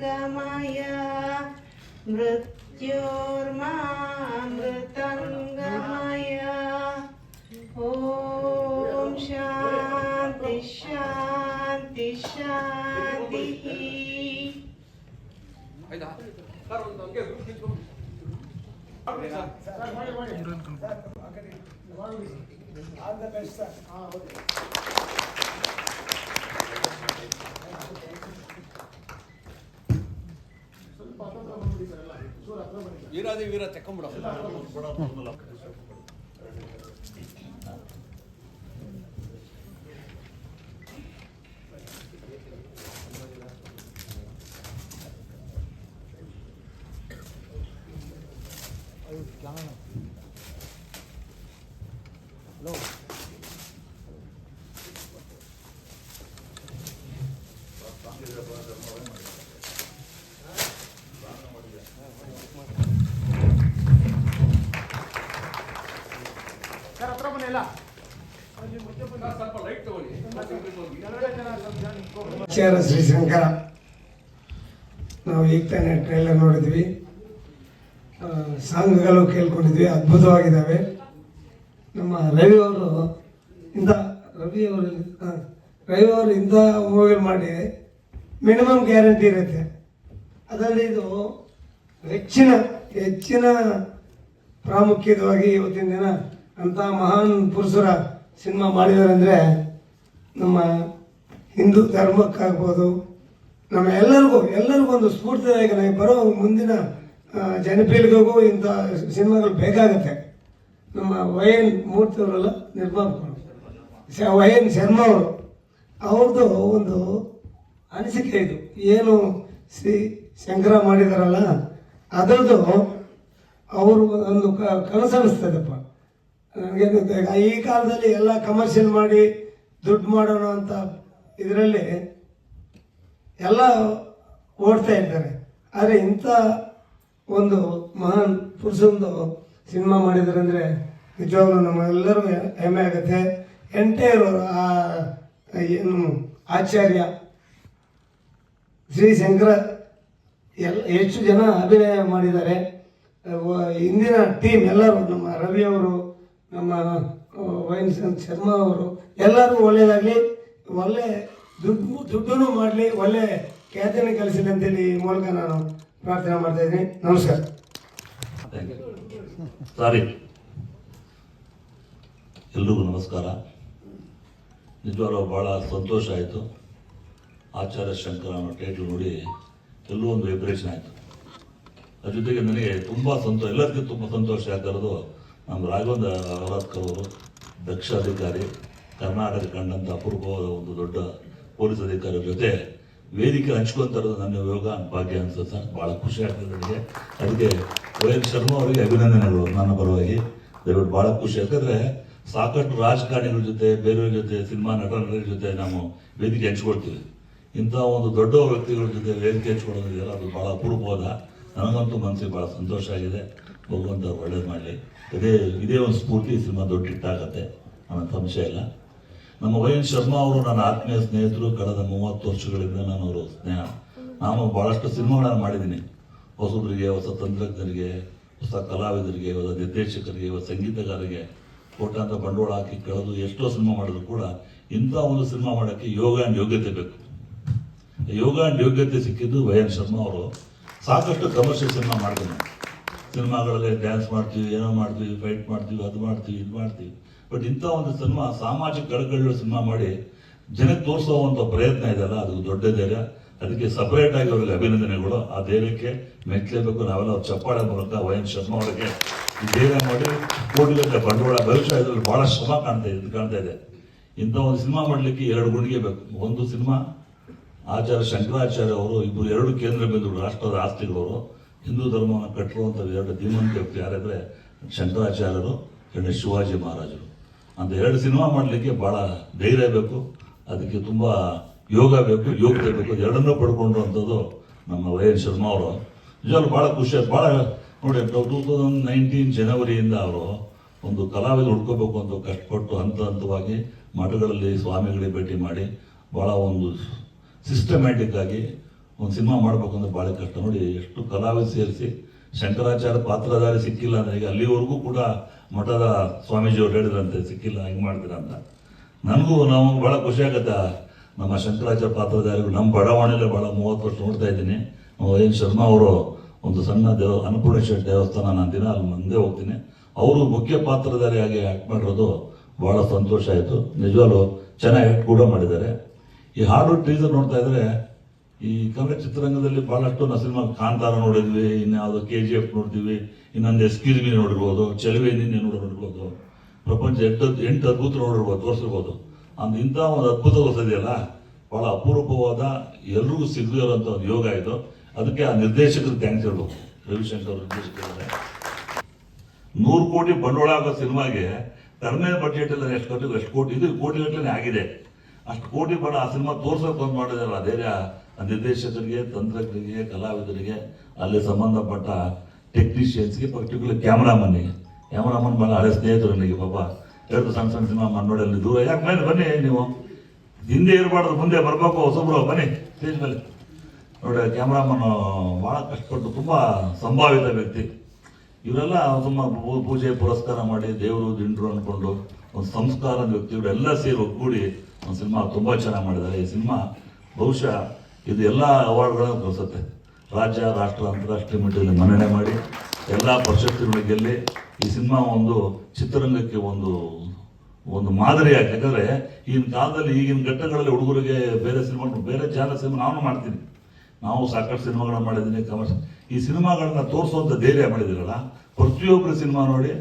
गमय मृत्योर्मामृतङ्गमय ॐ शान्ति शान्ति शान्तिः All ವೀರಾದಿ ವೀರ ತೆಕ್ಕೊಂಬಿಡ. Sir ಹತ್ರ ಬನ್ನಿ ಎಲ್ಲ ಸ್ವಲ್ಪ ಲೈಟ್ ತಗೊಳ್ಳಿ ಕೆಳಗಡೆ ಜನ ಸ್ವಲ್ಪ ಜನ ನಿಂತ್ಕೊಂಡು ಆಚಾರ ಶ್ರೀಶಂಕರ ನಾವು ಈಗ ತಾನೇ ಟ್ರೈಲರ್ ನೋಡಿದ್ವಿ. ಸಾಂಗ್ಗಳು ಕೇಳ್ಕೊಂಡಿದ್ವಿ, ಅದ್ಭುತವಾಗಿದ್ದಾವೆ. ನಮ್ಮ ರವಿ ಅವರು ಇಂಥ ರವಿ ಅವರು ರವಿ ಅವರು ಇಂಥ ಮೂವಿ ಮಾಡಿ ಮಿನಿಮಮ್ ಗ್ಯಾರಂಟಿ ಇರುತ್ತೆ. ಅದರಲ್ಲಿ ಇದು ಹೆಚ್ಚಿನ ಹೆಚ್ಚಿನ ಪ್ರಾಮುಖ್ಯವಾಗಿ ಇವತ್ತಿನ ದಿನ ಅಂಥ ಮಹಾನ್ ಪುರುಷರ ಸಿನಿಮಾ ಮಾಡಿದಾರೆ ಅಂದರೆ ನಮ್ಮ ಹಿಂದೂ ಧರ್ಮಕ್ಕಾಗ್ಬೋದು. ನಮ್ಮ ಎಲ್ಲರಿಗೂ ಎಲ್ಲರಿಗೂ ಒಂದು ಸ್ಫೂರ್ತಿದಾಯಕ ಬರೋ ಮುಂದಿನ ಜನಪೀಳಿಗೆಗೂ ಇಂಥ ಸಿನಿಮಾಗಳು ಬೇಕಾಗುತ್ತೆ. ನಮ್ಮ ವಯನ್ ಎನ್ ಮೂರ್ತಿ ಅವರೆಲ್ಲ ನಿರ್ಮಾಪಕರು ವಯನ್ ಶರ್ಮಾ ಅವರು. ಅವ್ರದ್ದು ಒಂದು ಅನಿಸಿಕೆ ಇದು. ಏನು ಶ್ರೀ ಶಂಕರ ಮಾಡಿದಾರಲ್ಲ, ಅದರದ್ದು ಅವರು ಒಂದು ಕನಸನಿಸ್ತದಪ್ಪ ನನಗೆ ಈ ಕಾಲದಲ್ಲಿ ಎಲ್ಲ ಕಮರ್ಷಿಯಲ್ ಮಾಡಿ ದುಡ್ಡು ಮಾಡೋಣ ಅಂತ ಇದರಲ್ಲಿ ಎಲ್ಲ ಓಡ್ತಾ ಇದ್ದಾರೆ. ಆದರೆ ಇಂಥ ಒಂದು ಮಹಾನ್ ಪುರುಷಂದು ಸಿನಿಮಾ ಮಾಡಿದ್ರಂದರೆ ಅಂದರೆ ನಿಜವಾಗ್ಲೂ ನಮ್ಮ ಎಲ್ಲರಿಗೂ ಹೆಮ್ಮೆ ಆಗುತ್ತೆ. ಎಂಟೈರ್ ಆ, ಏನು, ಆಚಾರ್ಯ ಶ್ರೀ ಶಂಕರ ಎಲ್ಲ ಎಷ್ಟು ಜನ ಅಭಿನಯ ಮಾಡಿದ್ದಾರೆ. ಇಂದಿನ ಟೀಮ್ ಎಲ್ಲರೂ ನಮ್ಮ ರವಿ ಅವರು, ನಮ್ಮ ವೈನ್ ಶರ್ಮಾ ಅವರು ಎಲ್ಲರೂ ಒಳ್ಳೆಯದಾಗಲಿ ಒಳ್ಳೆ ದುಡ್ಡು ದುಡ್ಡನ್ನು ಮಾಡಲಿ, ಒಳ್ಳೆ ಖ್ಯಾತಿಯನ್ನು ಕಲಿಸಲಿ ಅಂತೇಳಿ ಮೂಲಕ ನಾನು ಪ್ರಾರ್ಥನೆ ಮಾಡ್ತಾ ಇದ್ದೀನಿ. ನಮಸ್ಕಾರ. ಸಾರಿ ಎಲ್ರಿಗೂ ನಮಸ್ಕಾರ. ನಿಜವಾಗ್ಲೂ ಭಾಳ ಸಂತೋಷ ಆಯಿತು. ಆಚಾರ್ಯ ಶಂಕರ ಅನ್ನೋ ಟೈಟ್ಲ್ ನೋಡಿ ಎಲ್ಲೂ ಒಂದು ವೈಬ್ರೇಷನ್ ಆಯಿತು. ಅದ್ರ ಜೊತೆಗೆ ನನಗೆ ತುಂಬ ಸಂತೋಷ ಎಲ್ಲರಿಗೂ ತುಂಬ ಸಂತೋಷ ಯಾಕಂದ್ರೆ ನಮ್ಮ ರಾಘವೇಂದ್ರ ಅವರಾತ್ಕರ್ ಅವರು ದಕ್ಷ ಅಧಿಕಾರಿ ಕರ್ನಾಟಕ ಕಂಡಂಥ ಅಪರೂಪವಾದ ಒಂದು ದೊಡ್ಡ ಪೊಲೀಸ್ ಅಧಿಕಾರಿ ಜೊತೆ ವೇದಿಕೆ ಹಂಚ್ಕೊಂತ ಇರೋದು ನನ್ನ ಯೋಗ ಭಾಗ್ಯ ಅನ್ಸುತ್ತೆ. ಬಹಳ ಖುಷಿ ಆಗ್ತದೆ ನನಗೆ. ಅದಕ್ಕೆ ವೈ ಶರ್ಮಾ ಅವರಿಗೆ ಅಭಿನಂದನೆಗಳು. ನನ್ನ ಪರವಾಗಿ ದಯವಿಟ್ಟು ಭಾಳ ಖುಷಿ. ಯಾಕಂದ್ರೆ ಸಾಕಷ್ಟು ರಾಜಕಾರಣಿಗಳ ಜೊತೆ, ಬೇರೆಯವ್ರ ಜೊತೆ, ಸಿನಿಮಾ ನಟರ ಜೊತೆ ನಾವು ವೇದಿಕೆ ಹಂಚ್ಕೊಳ್ತೀವಿ. ಇಂಥ ಒಂದು ದೊಡ್ಡ ವ್ಯಕ್ತಿಗಳ ಜೊತೆ ವೇದಿಕೆ ಹಂಚ್ಕೊಳ್ಳೋದಿದೆಯಲ್ಲ ಅದು ಭಾಳ ಅಪೂರ್ವವಾದ ನನಗಂತೂ ಮನಸ್ಸಿಗೆ ಭಾಳ ಸಂತೋಷ ಆಗಿದೆ. ಭಗವಂತ ಒಳ್ಳೇದು ಮಾಡಲಿ. ಅದೇ ಇದೇ ಒಂದು ಸ್ಫೂರ್ತಿ ಸಿನಿಮಾ ದೊಡ್ಡ ಹಿಟ್ಟಾಗತ್ತೆ ಅನ್ನೋ ಸಂಶಯ ಇಲ್ಲ. ನಮ್ಮ ವೈ ಎನ್ ಶರ್ಮಾ ಅವರು ನನ್ನ ಆತ್ಮೀಯ ಸ್ನೇಹಿತರು ಕಳೆದ ಮೂವತ್ತು ವರ್ಷಗಳಿಂದ ನಾನು ಅವರು ಸ್ನೇಹ. ನಾನು ಭಾಳಷ್ಟು ಸಿನಿಮಾಗಳನ್ನು ಮಾಡಿದ್ದೀನಿ. ಹೊಸಬರಿಗೆ, ಹೊಸ ತಂತ್ರಜ್ಞರಿಗೆ, ಹೊಸ ಕಲಾವಿದರಿಗೆ, ಹೊಸ ನಿರ್ದೇಶಕರಿಗೆ, ಹೊಸ ಸಂಗೀತಗಾರರಿಗೆ ಕೋಟಾಂತ ಬಂಡವಾಳ ಹಾಕಿ ಕಳೆದು ಎಷ್ಟೋ ಸಿನಿಮಾ ಮಾಡಿದ್ರು ಕೂಡ ಇಂಥ ಒಂದು ಸಿನಿಮಾ ಮಾಡೋಕ್ಕೆ ಯೋಗ ಆ್ಯಂಡ್ ಯೋಗ್ಯತೆ ಬೇಕು. ಯೋಗ ಆ್ಯಂಡ್ ಯೋಗ್ಯತೆ ಸಿಕ್ಕಿದ್ದು ವೈ ಎನ್ ಶರ್ಮಾ ಅವರು. ಸಾಕಷ್ಟು ಕಮರ್ಷಿಯಲ್ ಸಿನಿಮಾ ಮಾಡಿದ್ರು. ಸಿನಿಮಾಗಳಲ್ಲಿ ಡ್ಯಾನ್ಸ್ ಮಾಡ್ತೀವಿ, ಏನೋ ಮಾಡ್ತೀವಿ ಫೈಟ್ ಮಾಡ್ತೀವಿ, ಅದು ಮಾಡ್ತೀವಿ, ಇದು ಮಾಡ್ತೀವಿ. ಬಟ್ ಇಂಥ ಒಂದು ಸಿನಿಮಾ, ಸಾಮಾಜಿಕ ಕಳಕಳಿಯ ಸಿನಿಮಾ ಮಾಡಿ ಜನಕ್ಕೆ ತೋರಿಸುವಂಥ ಪ್ರಯತ್ನ ಇದೆಯಲ್ಲ, ಅದು ದೊಡ್ಡ ಧೈರ್ಯ ಅದಕ್ಕೆ ಸಪರೇಟ್ ಆಗಿ ಅವರಿಗೆ ಅಭಿನಂದನೆಗಳು. ಆ ಧೈರ್ಯಕ್ಕೆ ಮೆಚ್ಚಲೇಬೇಕು. ನಾವೆಲ್ಲ ಅವ್ರ ಚಪ್ಪಾಳೆ ಮೂಲಕ ವೈ ಶರ್ಮ ಶರ್ಮಾ ಅವರಿಗೆ ಧೈರ್ಯ ಮಾಡಿ ಕೋಟಿಗಟ್ಟಲೆ ಬಂಡವಾಳ. ಭವಿಷ್ಯ ಇದರಲ್ಲಿ ಬಹಳ ಶ್ರಮ ಕಾಣ್ತಾ ಇದೆ ಕಾಣ್ತಾ ಇದೆ. ಇಂಥ ಒಂದು ಸಿನಿಮಾ ಮಾಡಲಿಕ್ಕೆ ಎರಡು ಗುಣಿಗೆ ಬೇಕು. ಒಂದು ಸಿನಿಮಾ, ಆಚಾರ್ಯ ಶಂಕರಾಚಾರ್ಯ ಅವರು ಇಬ್ಬರು ಎರಡು ಕೇಂದ್ರ ಬಿಂದು ರಾಷ್ಟ್ರದ ಆಸ್ತಿಗಳವರು, ಹಿಂದೂ ಧರ್ಮವನ್ನು ಕಟ್ಟಿರುವಂಥ ಎರಡು ಧೀಮಂತ ವ್ಯಕ್ತಿ ಯಾರಿದ್ರೆ ಶಂಕರಾಚಾರ್ಯರು ಎರಡು ಶಿವಾಜಿ ಮಹಾರಾಜರು. ಅಂತ ಎರಡು ಸಿನಿಮಾ ಮಾಡಲಿಕ್ಕೆ ಭಾಳ ಧೈರ್ಯ ಬೇಕು, ಅದಕ್ಕೆ ತುಂಬ ಯೋಗ ಬೇಕು, ಯೋಗ್ಯತೆ ಬೇಕು, ಎರಡನ್ನೂ ಪಡ್ಕೊಂಡಿರುವಂಥದ್ದು ನಮ್ಮ ವೈ ಎನ್ ಶರ್ಮಾ ಅವರು. ನಿಜವಾಗ್ಲೂ ಭಾಳ ಖುಷಿ ಆಯ್ತು. ಭಾಳ ನೋಡಿ, ಟೂ ತೌಸಂಡ್ ನೈನ್ಟೀನ್ ಜನವರಿಯಿಂದ ಅವರು ಒಂದು ಕಲಾವಿದ ಹುಡ್ಕೋಬೇಕು ಅಂತ ಕಷ್ಟಪಟ್ಟು ಹಂತ ಹಂತವಾಗಿ ಮಠಗಳಲ್ಲಿ ಸ್ವಾಮಿಗಳಿಗೆ ಭೇಟಿ ಮಾಡಿ ಭಾಳ ಒಂದು ಸಿಸ್ಟಮ್ಯಾಟಿಕ್ ಆಗಿ ಒಂದು ಸಿನಿಮಾ ಮಾಡಬೇಕು ಅಂದ್ರೆ ಭಾಳ ಕಷ್ಟ. ನೋಡಿ, ಎಷ್ಟು ಕಲಾವಿದ ಸೇರಿಸಿ, ಶಂಕರಾಚಾರ್ಯ ಪಾತ್ರಧಾರಿ ಸಿಕ್ಕಿಲ್ಲ ಅಂದ್ರೆ ಈಗ ಅಲ್ಲಿವರೆಗೂ ಕೂಡ ಮಠದ ಸ್ವಾಮೀಜಿಯವ್ರು ಹೇಳಿದ್ರಂತೆ, ಸಿಕ್ಕಿಲ್ಲ, ಹಿಂಗೆ ಮಾಡ್ತೀರಾ ಅಂತ. ನನಗೂ ನಾವು ಭಾಳ ಖುಷಿ ಆಗುತ್ತೆ. ನಮ್ಮ ಶಂಕರಾಚಾರ್ಯ ಪಾತ್ರಧಾರಿಗಳು ನಮ್ಮ ಬಡಾವಣೆಯಲ್ಲೇ ಭಾಳ ಮೂವತ್ತು ವರ್ಷ ನೋಡ್ತಾ ಇದ್ದೀನಿ. ಏನು ಶರ್ಮಾ ಅವರು ಒಂದು ಸಣ್ಣ ದೇವ, ಅನ್ನಪೂರ್ಣೇಶ್ವರ ದೇವಸ್ಥಾನ ನಾನು ದಿನ ಅಲ್ಲಿ ಮುಂದೆ ಹೋಗ್ತೀನಿ. ಅವರು ಮುಖ್ಯ ಪಾತ್ರಧಾರಿಯಾಗಿ ಆ್ಯಕ್ಟ್ ಮಾಡಿರೋದು ಭಾಳ ಸಂತೋಷ ಆಯಿತು. ನಿಜವಾಗ್ಲೂ ಚೆನ್ನಾಗಿ ಆ್ಯಕ್ಟ್ ಕೂಡ ಮಾಡಿದ್ದಾರೆ. ಈ ಹಾಡು ಟೀಸರ್ ನೋಡ್ತಾ ಇದ್ರೆ, ಈ ಕನ್ನಡ ಚಿತ್ರರಂಗದಲ್ಲಿ ಬಹಳಷ್ಟು ನಾವು ಸಿನಿಮಾ ಕಾಂತಾರ ನೋಡಿದ್ವಿ, ಇನ್ಯಾವುದೋ ಕೆ ಜಿ ಎಫ್ ನೋಡ್ತೀವಿ ಇನ್ನೊಂದು ಎಸ್ಕ್ಯೂಸ್ ಮೀ ನೋಡಿರ್ಬೋದು, ಚೆಲುವೆ ನಿನ್ನೆ ನೋಡಿ ನೋಡಿರ್ಬೋದು ಪ್ರಪಂಚ ಎಂಟು ಎಂಟು ಅದ್ಭುತ ನೋಡಿರ್ಬೋದು ತೋರಿಸಿರ್ಬೋದು ಅಂದ್ರೆ ಇಂಥ ಒಂದು ಅದ್ಭುತ ಹೊಸದಿಯಲ್ಲ ಬಹಳ ಅಪರೂಪವಾದ ಎಲ್ರಿಗೂ ಸಿಗದಿರೋಂಥ ಒಂದು ಯೋಗ ಇದು. ಅದಕ್ಕೆ ಆ ನಿರ್ದೇಶಕರು ಥ್ಯಾಂಕ್ಸ್ ಹೇಳ್ಬೇಕು. ರವಿಶಂಕರ್ ನಿರ್ದೇಶಕ ನೂರು ಕೋಟಿ ಬಂಡವಾಳ ಆಗೋ ಸಿನಿಮಾಗೆ ಕಡಿಮೆ ಬಜೆಟ್ ಎಲ್ಲ ಎಷ್ಟು ಕೋಟಿ ಎಷ್ಟು ಕೋಟಿ ಇದು ಕೋಟಿ ಗಟ್ಟಲೆ ಆಗಿದೆ. ಅಷ್ಟು ಕೋಟಿ ಬಡ ಆ ಸಿನಿಮಾ ತೋರ್ಸೋಕೆ ಬಂದು ಮಾಡಿದಾರಲ್ಲ ಧೈರ್ಯ ನಿರ್ದೇಶಕರಿಗೆ, ತಂತ್ರಜ್ಞರಿಗೆ, ಕಲಾವಿದರಿಗೆ ಅಲ್ಲಿ ಸಂಬಂಧಪಟ್ಟ ಟೆಕ್ನಿಷಿಯನ್ಸ್ಗೆ ಪರ್ಟಿಕ್ಯುಲರ್ ಕ್ಯಾಮ್ರಾಮನ್ಗೆ ಕ್ಯಾಮ್ರಾಮನ್ ಭಾಳ ಹಳೆ ಸ್ನೇಹಿತರು ನನಗೆ, ಪಾಪ ಎರಡು ಸಣ್ಣ ಸಣ್ಣ ಸಿನಿಮಾ ನೋಡಿ ಅಲ್ಲಿ ದೂರ. ಯಾಕೆ ಮೇಲೆ ಬನ್ನಿ ನೀವು? ಹಿಂದೆ ಇರಬಾರ್ದು, ಮುಂದೆ ಬರಬೇಕು, ಹೊಸಬ್ರು, ಬನ್ನಿ ಸ್ಟೇಜ್ ಮೇಲೆ. ನೋಡಿ ಕ್ಯಾಮ್ರಾಮನ್ ಭಾಳ ಕಷ್ಟಪಟ್ಟು ತುಂಬ ಸಂಭಾವಿತ ವ್ಯಕ್ತಿ. ಇವರೆಲ್ಲ ತುಂಬ ಪೂಜೆ, ಪುರಸ್ಕಾರ ಮಾಡಿ ದೇವರು, ದಿಂಡ್ರು ಅಂದ್ಕೊಂಡು ಒಂದು ವ್ಯಕ್ತಿ ಇವರೆಲ್ಲ ಸೇರಿ ಒಗ್ಗೂಡಿ ಒಂದು ಸಿನಿಮಾ ತುಂಬ ಚೆನ್ನಾಗಿ ಮಾಡಿದ್ದಾರೆ. ಈ ಸಿನಿಮಾ ಬಹುಶಃ ಇದು ಎಲ್ಲ ಅವಾರ್ಡ್ಗಳನ್ನು ಕಳಿಸುತ್ತೆ ರಾಜ್ಯ, ರಾಷ್ಟ್ರ, ಅಂತಾರಾಷ್ಟ್ರೀಯ ಮಟ್ಟದಲ್ಲಿ ಮನ್ನಣೆ ಮಾಡಿ ಎಲ್ಲ ಪ್ರಶಸ್ತಿಗಳು ಗೆಲ್ಲಿ ಈ ಸಿನಿಮಾ ಒಂದು ಚಿತ್ರರಂಗಕ್ಕೆ ಒಂದು ಒಂದು ಮಾದರಿಯಾಗಿ ಯಾಕಂದರೆ ಈಗಿನ ಕಾಲದಲ್ಲಿ ಈಗಿನ ಘಟ್ಟಗಳಲ್ಲಿ ಹುಡುಗರಿಗೆ ಬೇರೆ ಸಿನಿಮಾ, ಬೇರೆ ಚಾನಲ್ ಸಿನಿಮಾ ನಾನು ಮಾಡ್ತೀನಿ. ನಾವು ಸಾಕಷ್ಟು ಸಿನಿಮಾಗಳನ್ನು ಮಾಡಿದ್ದೀನಿ ಕಮರ್ಷಿಯಲ್ ಈ ಸಿನಿಮಾಗಳನ್ನ ತೋರಿಸುವಂಥ ಧೈರ್ಯ ಮಾಡಿದ್ದೀರಲ್ಲ? ಪ್ರತಿಯೊಬ್ಬರು ಸಿನಿಮಾ ನೋಡಿ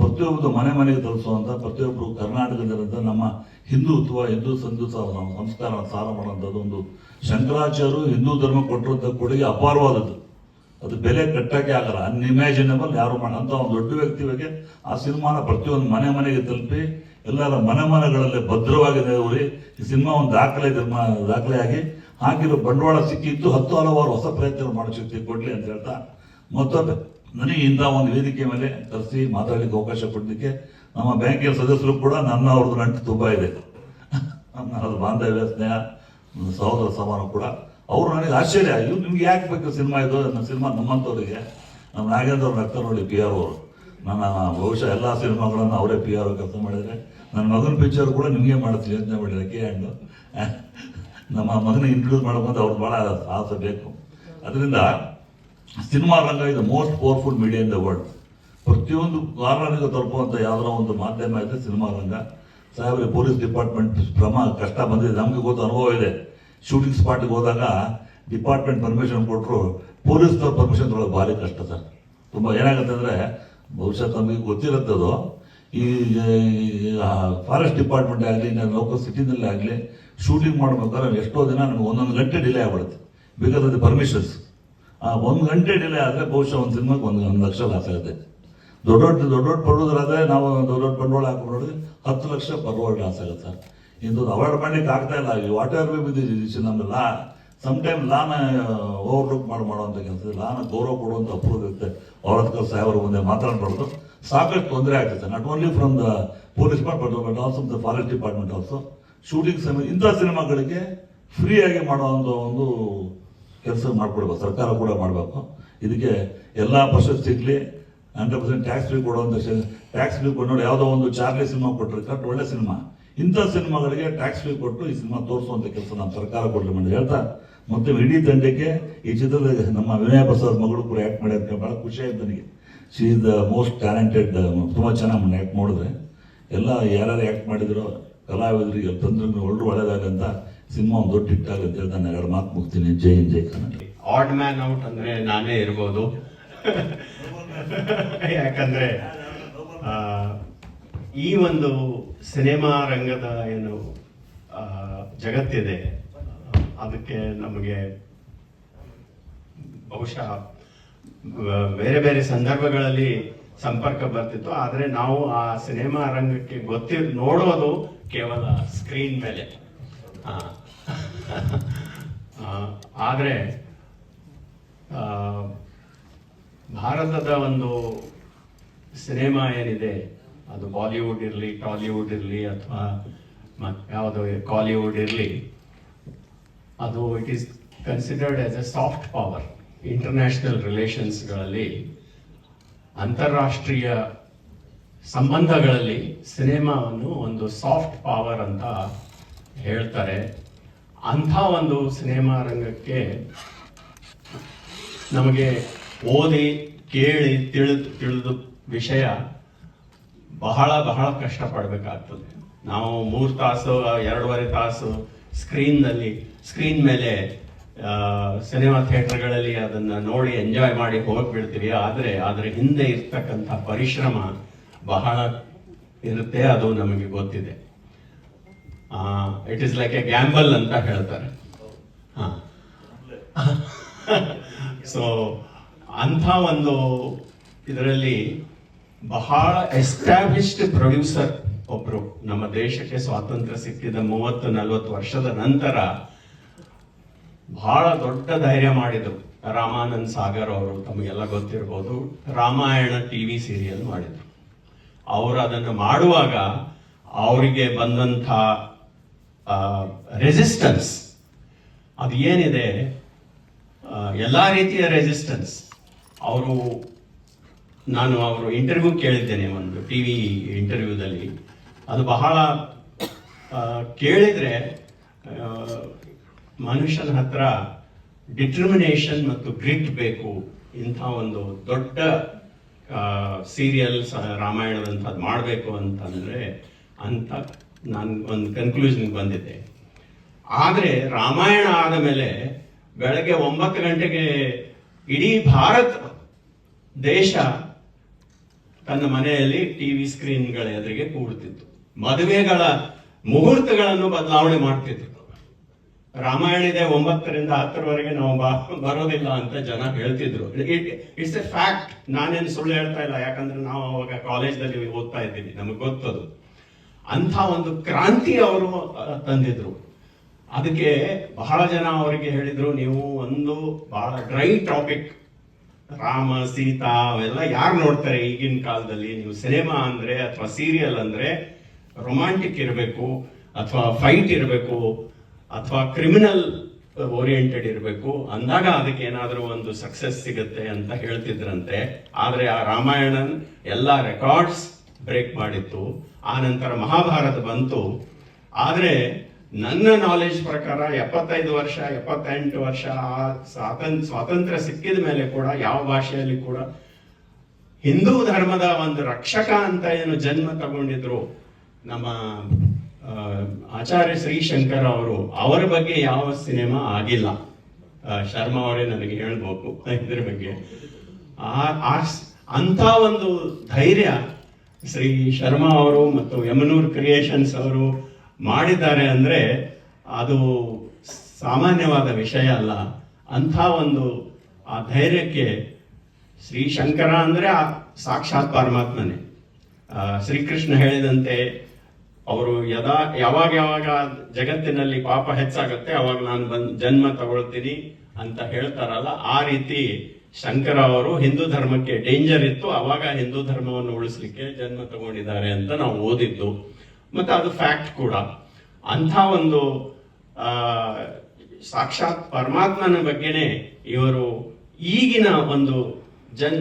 ಪ್ರತಿಯೊಬ್ಬರು ಮನೆ ಮನೆಗೆ ತಲುಪಿಸುವಂಥ ಪ್ರತಿಯೊಬ್ಬರು ಕರ್ನಾಟಕದಲ್ಲಿರುವಂಥ ನಮ್ಮ ಹಿಂದುತ್ವ ಹಿಂದೂ ಸಂಧುತ್ವ ಸಂಸ್ಕಾರ ಸಾರ ಮಾಡುವಂಥದ್ದು ಒಂದು ಶಂಕರಾಚಾರ್ಯರು ಹಿಂದೂ ಧರ್ಮ ಕೊಟ್ಟಿರುವಂಥ ಕೊಡುಗೆ ಅಪಾರವಾದದ್ದು. ಅದು ಬೆಲೆ ಕಟ್ಟಕ್ಕೆ ಆಗಲ್ಲ. ಅನ್ಇಮ್ಯಾಜಿನಬಲ್ ಯಾರು ಮಾಡ ಒಂದು ದೊಡ್ಡ ವ್ಯಕ್ತಿ ಬಗ್ಗೆ ಆ ಸಿನಿಮಾನ ಪ್ರತಿಯೊಂದು ಮನೆ ಮನೆಗೆ ತಲುಪಿ, ಎಲ್ಲರ ಮನೆ ಮನೆಗಳಲ್ಲಿ ಭದ್ರವಾಗಿ ನೆರವೇರಿ ಈ ಸಿನಿಮಾ ಒಂದು ದಾಖಲೆ ಧರ್ಮ ದಾಖಲೆಯಾಗಿ. ಹಾಕಿರೋ ಬಂಡವಾಳ ಸಿಕ್ಕಿತ್ತು ಹತ್ತು ಹಲವಾರು ಹೊಸ ಪ್ರಯತ್ನಗಳು ಮಾಡೋ ಶಕ್ತಿ ಕೊಡ್ಲಿ ಅಂತ ಹೇಳ್ತಾ ಮತ್ತೊಮ್ಮೆ. ನನಗೆ ಇಂಥ ಒಂದು ವೇದಿಕೆ ಮೇಲೆ ಕರೆಸಿ ಮಾತಾಡಲಿಕ್ಕೆ ಅವಕಾಶ ಕೊಡಲಿಕ್ಕೆ ನಮ್ಮ ಬ್ಯಾಂಕಿನ ಸದಸ್ಯರು ಕೂಡ ನನ್ನ ಅವ್ರದ್ದು ನಂಟು ತುಂಬ ಇದೆ. ನನ್ನ ಬಾಂಧವ್ಯ, ಸ್ನೇಹ ಸಹೋದರ ಸಮಾನ ಕೂಡ. ಅವರು ನನಗೆ ಆಶ್ಚರ್ಯ, ಇವ್ರು ನಿಮ್ಗೆ ಯಾಕೆ ಬೇಕು ಸಿನಿಮಾ ಇದು? ನನ್ನ ಸಿನಿಮಾ ನಮ್ಮಂಥವ್ರಿಗೆ. ನಮ್ಮ ನಾಗೇಂದ್ರ ಅವ್ರ ನಗ್ತಾ ನೋಡಿ ಪಿ ಆರ್ ಅವರು. ನನ್ನ ಬಹುಶಃ ಎಲ್ಲ ಸಿನಿಮಾಗಳನ್ನು ಅವರೇ ಪಿ ಆರ್ ಕೆಲಸ ಮಾಡಿದರೆ ನನ್ನ ಮಗನ ಪಿಕ್ಚರ್ ಕೂಡ ನಿಮಗೆ ಮಾಡ್ತೀವಿ ಯೋಚನೆ ಮಾಡಿದ್ರೆ ಕೆ ಹ್ಯಾಂಡು ನಮ್ಮ ಮಗನ ಇಂಟ್ರೊಡ್ಯೂಸ್ ಮಾಡ್ಕೊಂಡು ಅವ್ರು ಭಾಳ ಸಾಹಸ ಬೇಕು. ಅದರಿಂದ ಸಿನಿಮಾ ರಂಗ ಇದು most powerful media in the world ಪ್ರತಿಯೊಂದು ಕಾರಣನಿಗೆ ತಲುಪುವಂಥ ಯಾವ್ದಾರ ಒಂದು ಮಾಧ್ಯಮ ಇದೆ, ಸಿನಿಮಾ ರಂಗ. ಸಾಹೇಬ್ರೆ, ಪೊಲೀಸ್ ಡಿಪಾರ್ಟ್ಮೆಂಟ್ ಕ್ರಮ ಕಷ್ಟ ಬಂದಿದೆ. ನಮಗೆ ಗೊತ್ತು ಅನುಭವ ಇದೆ. ಶೂಟಿಂಗ್ ಸ್ಪಾಟ್ಗೆ ಹೋದಾಗ ಡಿಪಾರ್ಟ್ಮೆಂಟ್ ಪರ್ಮಿಷನ್ ಕೊಟ್ಟರು ಪೊಲೀಸ್ನವ್ರು ಪರ್ಮಿಷನ್ ತೊಗೊಳ್ಳೋದು ಭಾರಿ ಕಷ್ಟ ಸರ್. ತುಂಬ ಏನಾಗುತ್ತೆ ಅಂದರೆ, ಬಹುಶಃ ತಮಗೆ ಅದು. ಈ ಫಾರೆಸ್ಟ್ ಡಿಪಾರ್ಟ್ಮೆಂಟ್ ಆಗಲಿ ಲೋಕಲ್ ಸಿಟಿನಲ್ಲಿ ಆಗಲಿ ಶೂಟಿಂಗ್ ಮಾಡ್ಬೇಕಾದ್ರೆ ಎಷ್ಟೋ ದಿನ ನಮಗೆ ಒಂದೊಂದು ಗಂಟೆ ಡಿಲೇ ಆಗ್ಬಿಡುತ್ತೆ. ಬಿಕಾಸ್ ಆಫ್ ದಿ ಪರ್ಮಿಷನ್ಸ್ ಒಂದು ಗಂಟೆ ಡಿಲೇ ಆದರೆ ಬಹುಶಃ ಒಂದು ಸಿನಿಮಾಗೆ ಒಂದು ಒಂದು ಲಕ್ಷ ಲಾಸ್ ಆಗುತ್ತೆ ದೊಡ್ಡ ದೊಡ್ಡ ದೊಡ್ಡ ದೊಡ್ಡ ಪಡೋದ್ರಾದ್ರೆ ನಾವು ದೊಡ್ಡ ದೊಡ್ಡ ಬಂಡವಾಳ ಹಾಕೊಂಡ್ರೆ ಹತ್ತು ಲಕ್ಷ ಪರ್ವಾಗಿ ಲಾಸ್ ಆಗುತ್ತೆ ಇಂದು ಅವಾಯ್ಡ್ ಮಾಡ್ಲಿಕ್ಕೆ ಆಗ್ತಾ ಇಲ್ಲ. ಈ ವಾಟ್ ಆರ್ ಬಿ ಬಿದ್ದು ನಮ್ಮ ಲಾ ಸಮ್ಟೈಮ್ ಲಾನ ಓವರ್ಲುಕ್ ಮಾಡಿ ಮಾಡುವಂಥ ಕೆಲಸ ಲಾನ ಗೌರವ ಕೊಡುವಂಥ ಅಪ್ರೂವ್ ಇರುತ್ತೆ. ಔರತ್ಕರ್ ಸಾಹೇಬರ ಮುಂದೆ ಮಾತಾಡಬಾರ್ದು. ಸಾಕಷ್ಟು ತೊಂದರೆ ಆಗ್ತದೆ. Not only from the police department but also the forest department also shooting ಸಮಯ ಇಂಥ ಸಿನಿಮಾಗಳಿಗೆ ಫ್ರೀಯಾಗಿ ಮಾಡುವಂಥ ಒಂದು ಕೆಲಸ ಮಾಡಿಕೊಡ್ಬೇಕು, ಸರ್ಕಾರ ಕೂಡ ಮಾಡಬೇಕು. ಇದಕ್ಕೆ ಎಲ್ಲ ಪ್ರಶಸ್ತಿ ಸಿಗಲಿ ಹಂಡ್ರೆಡ್ ಪರ್ಸೆಂಟ್ ಟ್ಯಾಕ್ಸ್ ಫ್ರೀ ಕೊಡುವಂಥ ಟ್ಯಾಕ್ಸ್ ಫ್ರೀ ಕೊಟ್ಟು ಯಾವುದೋ ಒಂದು ಚಾರ್ಲಿ ಸಿನಿಮಾ ಕೊಟ್ಟರೆ ಕಟ್, ಒಳ್ಳೆ ಸಿನಿಮಾ. ಇಂಥ ಸಿನಿಮಾಗಳಿಗೆ ಟ್ಯಾಕ್ಸ್ ಫ್ರೀ ಕೊಟ್ಟು ಈ ಸಿನಿಮಾ ತೋರಿಸುವಂಥ ಕೆಲಸ ನಮ್ಮ ಸರ್ಕಾರ ಕೊಡಲಿ ಮಾಡಿ. ಹೇಳ್ತಾ, ಮತ್ತು ಇಡೀ ತಂಡಕ್ಕೆ ಈ ಚಿತ್ರದಲ್ಲಿ ನಮ್ಮ ವಿನಯ ಪ್ರಸಾದ್ ಮಗಳು ಕೂಡ ಆ್ಯಕ್ಟ್ ಮಾಡಿ ಅದಕ್ಕೆ ಭಾಳ ಖುಷಿ ಆಯ್ತು ನನಗೆ. She is the most talented ತುಂಬ ಚೆನ್ನಾಗಿ ಆ್ಯಕ್ಟ್ ಮಾಡಿದ್ರೆ. ಎಲ್ಲ ಯಾರ್ಯಾರು ಆ್ಯಕ್ಟ್ ಮಾಡಿದ್ರು, ಕಲಾವಿದರಿಗೆ, ತಂತ್ರಜ್ಞರು ಒಳ್ಳೆ ಒಳ್ಳೇದಾಗಂತ ಸಿನಿಮಾ ಒಂದು ದೊಡ್ಡ ಹಿಟ್ ಆಗುತ್ತೆ ನಾನು ಎರಡು ಮಾತು ಮುಗ್ತೀನಿ. Jai Hind, Jai Kannada. Odd man out ಅಂದ್ರೆ ನಾನೇ ಇರ್ಬೋದು. ಯಾಕಂದ್ರೆ ಈ ಒಂದು ಸಿನಿಮಾ ರಂಗದ ಏನು ಜಗತ್ತಿದೆ, ಅದಕ್ಕೆ ನಮಗೆ ಬಹುಶಃ ಬೇರೆ ಬೇರೆ ಸಂದರ್ಭಗಳಲ್ಲಿ ಸಂಪರ್ಕ ಬರ್ತಿತ್ತು. ಆದರೆ ನಾವು ಆ ಸಿನಿಮಾ ರಂಗಕ್ಕೆ ಗೊತ್ತಿ ನೋಡೋದು ಕೇವಲ ಸ್ಕ್ರೀನ್ ಮೇಲೆ. ಆ. ಆದ್ರೆ ಭಾರತದ ಒಂದು ಸಿನಿಮಾ ಏನಿದೆ, ಅದು ಬಾಲಿವುಡ್ ಇರಲಿ, ಟಾಲಿವುಡ್ ಇರಲಿ, ಅಥವಾ ಯಾವುದು ಕಾಲಿವುಡ್ ಇರಲಿ, ಅದು it is considered as a soft power international ರಿಲೇಷನ್ಸ್ಗಳಲ್ಲಿ ಅಂತಾರಾಷ್ಟ್ರೀಯ ಸಂಬಂಧಗಳಲ್ಲಿ ಸಿನಿಮಾವನ್ನು ಒಂದು ಸಾಫ್ಟ್ ಪವರ್ ಅಂತ ಹೇಳ್ತಾರೆ. ಅಂಥ ಒಂದು ಸಿನಿಮಾ ರಂಗಕ್ಕೆ ನಮಗೆ ಓದಿ, ಕೇಳಿ, ತಿಳಿದು ತಿಳಿದು ವಿಷಯ ಬಹಳ ಬಹಳ ಕಷ್ಟಪಡಬೇಕಾಗ್ತದೆ. ನಾವು ಮೂರು ತಾಸು, ಎರಡೂವರೆ ತಾಸು ಸ್ಕ್ರೀನ್ನಲ್ಲಿ, ಸ್ಕ್ರೀನ್ ಮೇಲೆ ಸಿನಿಮಾ ಥಿಯೇಟರ್ಗಳಲ್ಲಿ ಅದನ್ನು ನೋಡಿ, ಎಂಜಾಯ್ ಮಾಡಿ ಹೋಗಿಬಿಡ್ತೀವಿ ಆದರೆ, ಅದರ ಹಿಂದೆ ಇರ್ತಕ್ಕಂಥ ಪರಿಶ್ರಮ ಬಹಳ ಇರುತ್ತೆ, ಅದು ನಮಗೆ ಗೊತ್ತಿದೆ. It is like a gamble ಅಂತ ಹೇಳ್ತಾರೆ. ಸೊ ಅಂಥ ಒಂದು ಇದರಲ್ಲಿ ಬಹಳ ಎಸ್ಟಾಬ್ಲಿಷ್ಡ್ ಪ್ರೊಡ್ಯೂಸರ್ ಒಬ್ರು ನಮ್ಮ ದೇಶಕ್ಕೆ ಸ್ವಾತಂತ್ರ್ಯ ಸಿಕ್ಕಿದ ಮೂವತ್ತು, ನಲವತ್ತು ವರ್ಷದ ನಂತರ ಬಹಳ ದೊಡ್ಡ ಧೈರ್ಯ ಮಾಡಿದ್ರು. ರಾಮಾನಂದ್ ಸಾಗರ್ ಅವರು, ತಮಗೆಲ್ಲ ಗೊತ್ತಿರ್ಬೋದು, ರಾಮಾಯಣ ಟಿವಿ ಸೀರಿಯಲ್ ಮಾಡಿದ್ರು. ಅವರು ಅದನ್ನು ಮಾಡುವಾಗ ಅವರಿಗೆ ಬಂದಂಥ ರೆಸಿಸ್ಟನ್ಸ್ ಅದು ಏನಿದೆ? ಎಲ್ಲ ರೀತಿಯ ರೆಸಿಸ್ಟೆನ್ಸ್ ಅವರು, ನಾನು ಅವರು ಇಂಟರ್ವ್ಯೂ ಕೇಳಿದ್ದೇನೆ ಒಂದು ಟಿ ವಿ ಇಂಟರ್ವ್ಯೂದಲ್ಲಿ ಅದು ಬಹಳ ಕೇಳಿದರೆ ಮನುಷ್ಯನ ಹತ್ರ ಡಿಟರ್ಮಿನೇಷನ್ ಮತ್ತು ಗ್ರಿಟ್ ಬೇಕು. ಇಂಥ ಒಂದು ದೊಡ್ಡ ಸೀರಿಯಲ್ ರಾಮಾಯಣದಂಥದ್ದು ಮಾಡಬೇಕು ಅಂತಂದರೆ, ಅಂತ ನಾನು ಒಂದು ಕನ್ಕ್ಲೂಷನ್ಗೆ ಬಂದಿದ್ದೆ. ಆದರೆ ರಾಮಾಯಣ ಆದ ಮೇಲೆ ಬೆಳಗ್ಗೆ ಒಂಬತ್ತು ಗಂಟೆಗೆ ಇಡೀ ಭಾರತ ದೇಶ ತನ್ನ ಮನೆಯಲ್ಲಿ ಟಿವಿ ಸ್ಕ್ರೀನ್ಗಳ ಎದುರಿಗೆ ಕೂಡುತ್ತಿತ್ತು. ಮದುವೆಗಳ ಮುಹೂರ್ತಗಳನ್ನು ಬದಲಾವಣೆ ಮಾಡ್ತಿದ್ರು. ರಾಮಾಯಣ ಇದೆ ಒಂಬತ್ತರಿಂದ ಹತ್ತರವರೆಗೆ ನಾವು ಬಾ, ಬರೋದಿಲ್ಲ ಅಂತ ಜನ ಹೇಳ್ತಿದ್ರು. ಇಟ್ಸ್ ಎ ಫ್ಯಾಕ್ಟ್ ನಾನೇನು ಸುಳ್ಳು ಹೇಳ್ತಾ ಇಲ್ಲ. ಯಾಕಂದ್ರೆ ನಾವು ಅವಾಗ ಕಾಲೇಜ್ದಲ್ಲಿ ಓದ್ತಾ ಇದ್ದೀವಿ ನಮಗೆ ಗೊತ್ತದು. ಅಂಥ ಒಂದು ಕ್ರಾಂತಿ ಅವರು ತಂದಿದ್ರು. ಅದಕ್ಕೆ ಬಹಳ ಜನ ಅವರಿಗೆ ಹೇಳಿದ್ರು, ನೀವು ಒಂದು ಬಹಳ ಡ್ರೈ ಟಾಪಿಕ್, ರಾಮ, ಸೀತಾ, ಅವೆಲ್ಲ ಯಾರು ನೋಡ್ತಾರೆ ಈಗಿನ ಕಾಲದಲ್ಲಿ? ನೀವು ಸಿನಿಮಾ ಅಂದ್ರೆ ಅಥವಾ ಸೀರಿಯಲ್ ಅಂದ್ರೆ ರೊಮ್ಯಾಂಟಿಕ್ ಇರಬೇಕು, ಅಥವಾ ಫೈಟ್ ಇರಬೇಕು, ಅಥವಾ ಕ್ರಿಮಿನಲ್ ಓರಿಯೆಂಟೆಡ್ ಇರಬೇಕು. ಅಂದಾಗ ಅದಕ್ಕೆ ಏನಾದರೂ ಒಂದು ಸಕ್ಸಸ್ ಸಿಗುತ್ತೆ ಅಂತ ಹೇಳ್ತಿದ್ರಂತೆ. ಆದರೆ ಆ ರಾಮಾಯಣನ್ ಎಲ್ಲ ರೆಕಾರ್ಡ್ಸ್ ಬ್ರೇಕ್ ಮಾಡಿತ್ತು. ಆ ನಂತರ ಮಹಾಭಾರತ ಬಂತು. ಆದರೆ ನನ್ನ ನಾಲೆಜ್ ಪ್ರಕಾರ ಎಪ್ಪತ್ತೈದು ವರ್ಷ, ಎಪ್ಪತ್ತೆಂಟು ವರ್ಷ ಆ ಸ್ವಾತಂತ್ರ್ಯ ಸ್ವಾತಂತ್ರ್ಯ ಸಿಕ್ಕಿದ ಮೇಲೆ ಕೂಡ, ಯಾವ ಭಾಷೆಯಲ್ಲಿ ಕೂಡ ಹಿಂದೂ ಧರ್ಮದ ಒಂದು ರಕ್ಷಕ ಅಂತ ಏನು ಜನ್ಮ ತಗೊಂಡಿದ್ರು ನಮ್ಮ ಆಚಾರ್ಯ ಆಚಾರ್ಯ ಶ್ರೀಶಂಕರ್ ಅವರು, ಅವರ ಬಗ್ಗೆ ಯಾವ ಸಿನಿಮಾ ಆಗಿಲ್ಲ. ಶರ್ಮಾ ಅವರೇ ನನಗೆ ಹೇಳ್ಬೇಕು. ಇದ್ರ ಬಗ್ಗೆ. ಆ- ಅಂತ ಒಂದು ಧೈರ್ಯ ಶ್ರೀ ಶರ್ಮಾ ಅವರು ಮತ್ತು ಯಮನೂರ್ ಕ್ರಿಯೇಷನ್ಸ್ ಅವರು ಮಾಡಿದ್ದಾರೆ ಅಂದರೆ ಅದು ಸಾಮಾನ್ಯವಾದ ವಿಷಯ ಅಲ್ಲ. ಅಂಥ ಒಂದು, ಆ ಧೈರ್ಯಕ್ಕೆ ಶ್ರೀ ಶಂಕರ ಅಂದರೆ ಆ ಸಾಕ್ಷಾತ್ ಪರಮಾತ್ಮನೇ. ಶ್ರೀಕೃಷ್ಣ ಹೇಳಿದಂತೆ ಅವರು ಯದಾ, ಯಾವಾಗ ಯಾವಾಗ ಜಗತ್ತಿನಲ್ಲಿ ಪಾಪ ಹೆಚ್ಚಾಗುತ್ತೆ, ಅವಾಗ ನಾನು ಬಂದು ಜನ್ಮ ತಗೊಳ್ತೀನಿ ಅಂತ ಹೇಳ್ತಾರಲ್ಲ, ಆ ರೀತಿ ಶಂಕರ ಅವರು ಹಿಂದೂ ಧರ್ಮಕ್ಕೆ ಡೇಂಜರ್ ಇತ್ತು. ಅವಾಗ ಹಿಂದೂ ಧರ್ಮವನ್ನು ಉಳಿಸ್ಲಿಕ್ಕೆ ಜನ್ಮ ತಗೊಂಡಿದ್ದಾರೆ ಅಂತ ನಾವು ಓದಿದ್ದು. ಮತ್ತೆ ಅದು ಫ್ಯಾಕ್ಟ್ ಕೂಡ. ಅಂಥ ಒಂದು ಸಾಕ್ಷಾತ್ ಪರಮಾತ್ಮನ ಬಗ್ಗೆನೇ ಇವರು ಈಗಿನ ಒಂದು ಜನ್,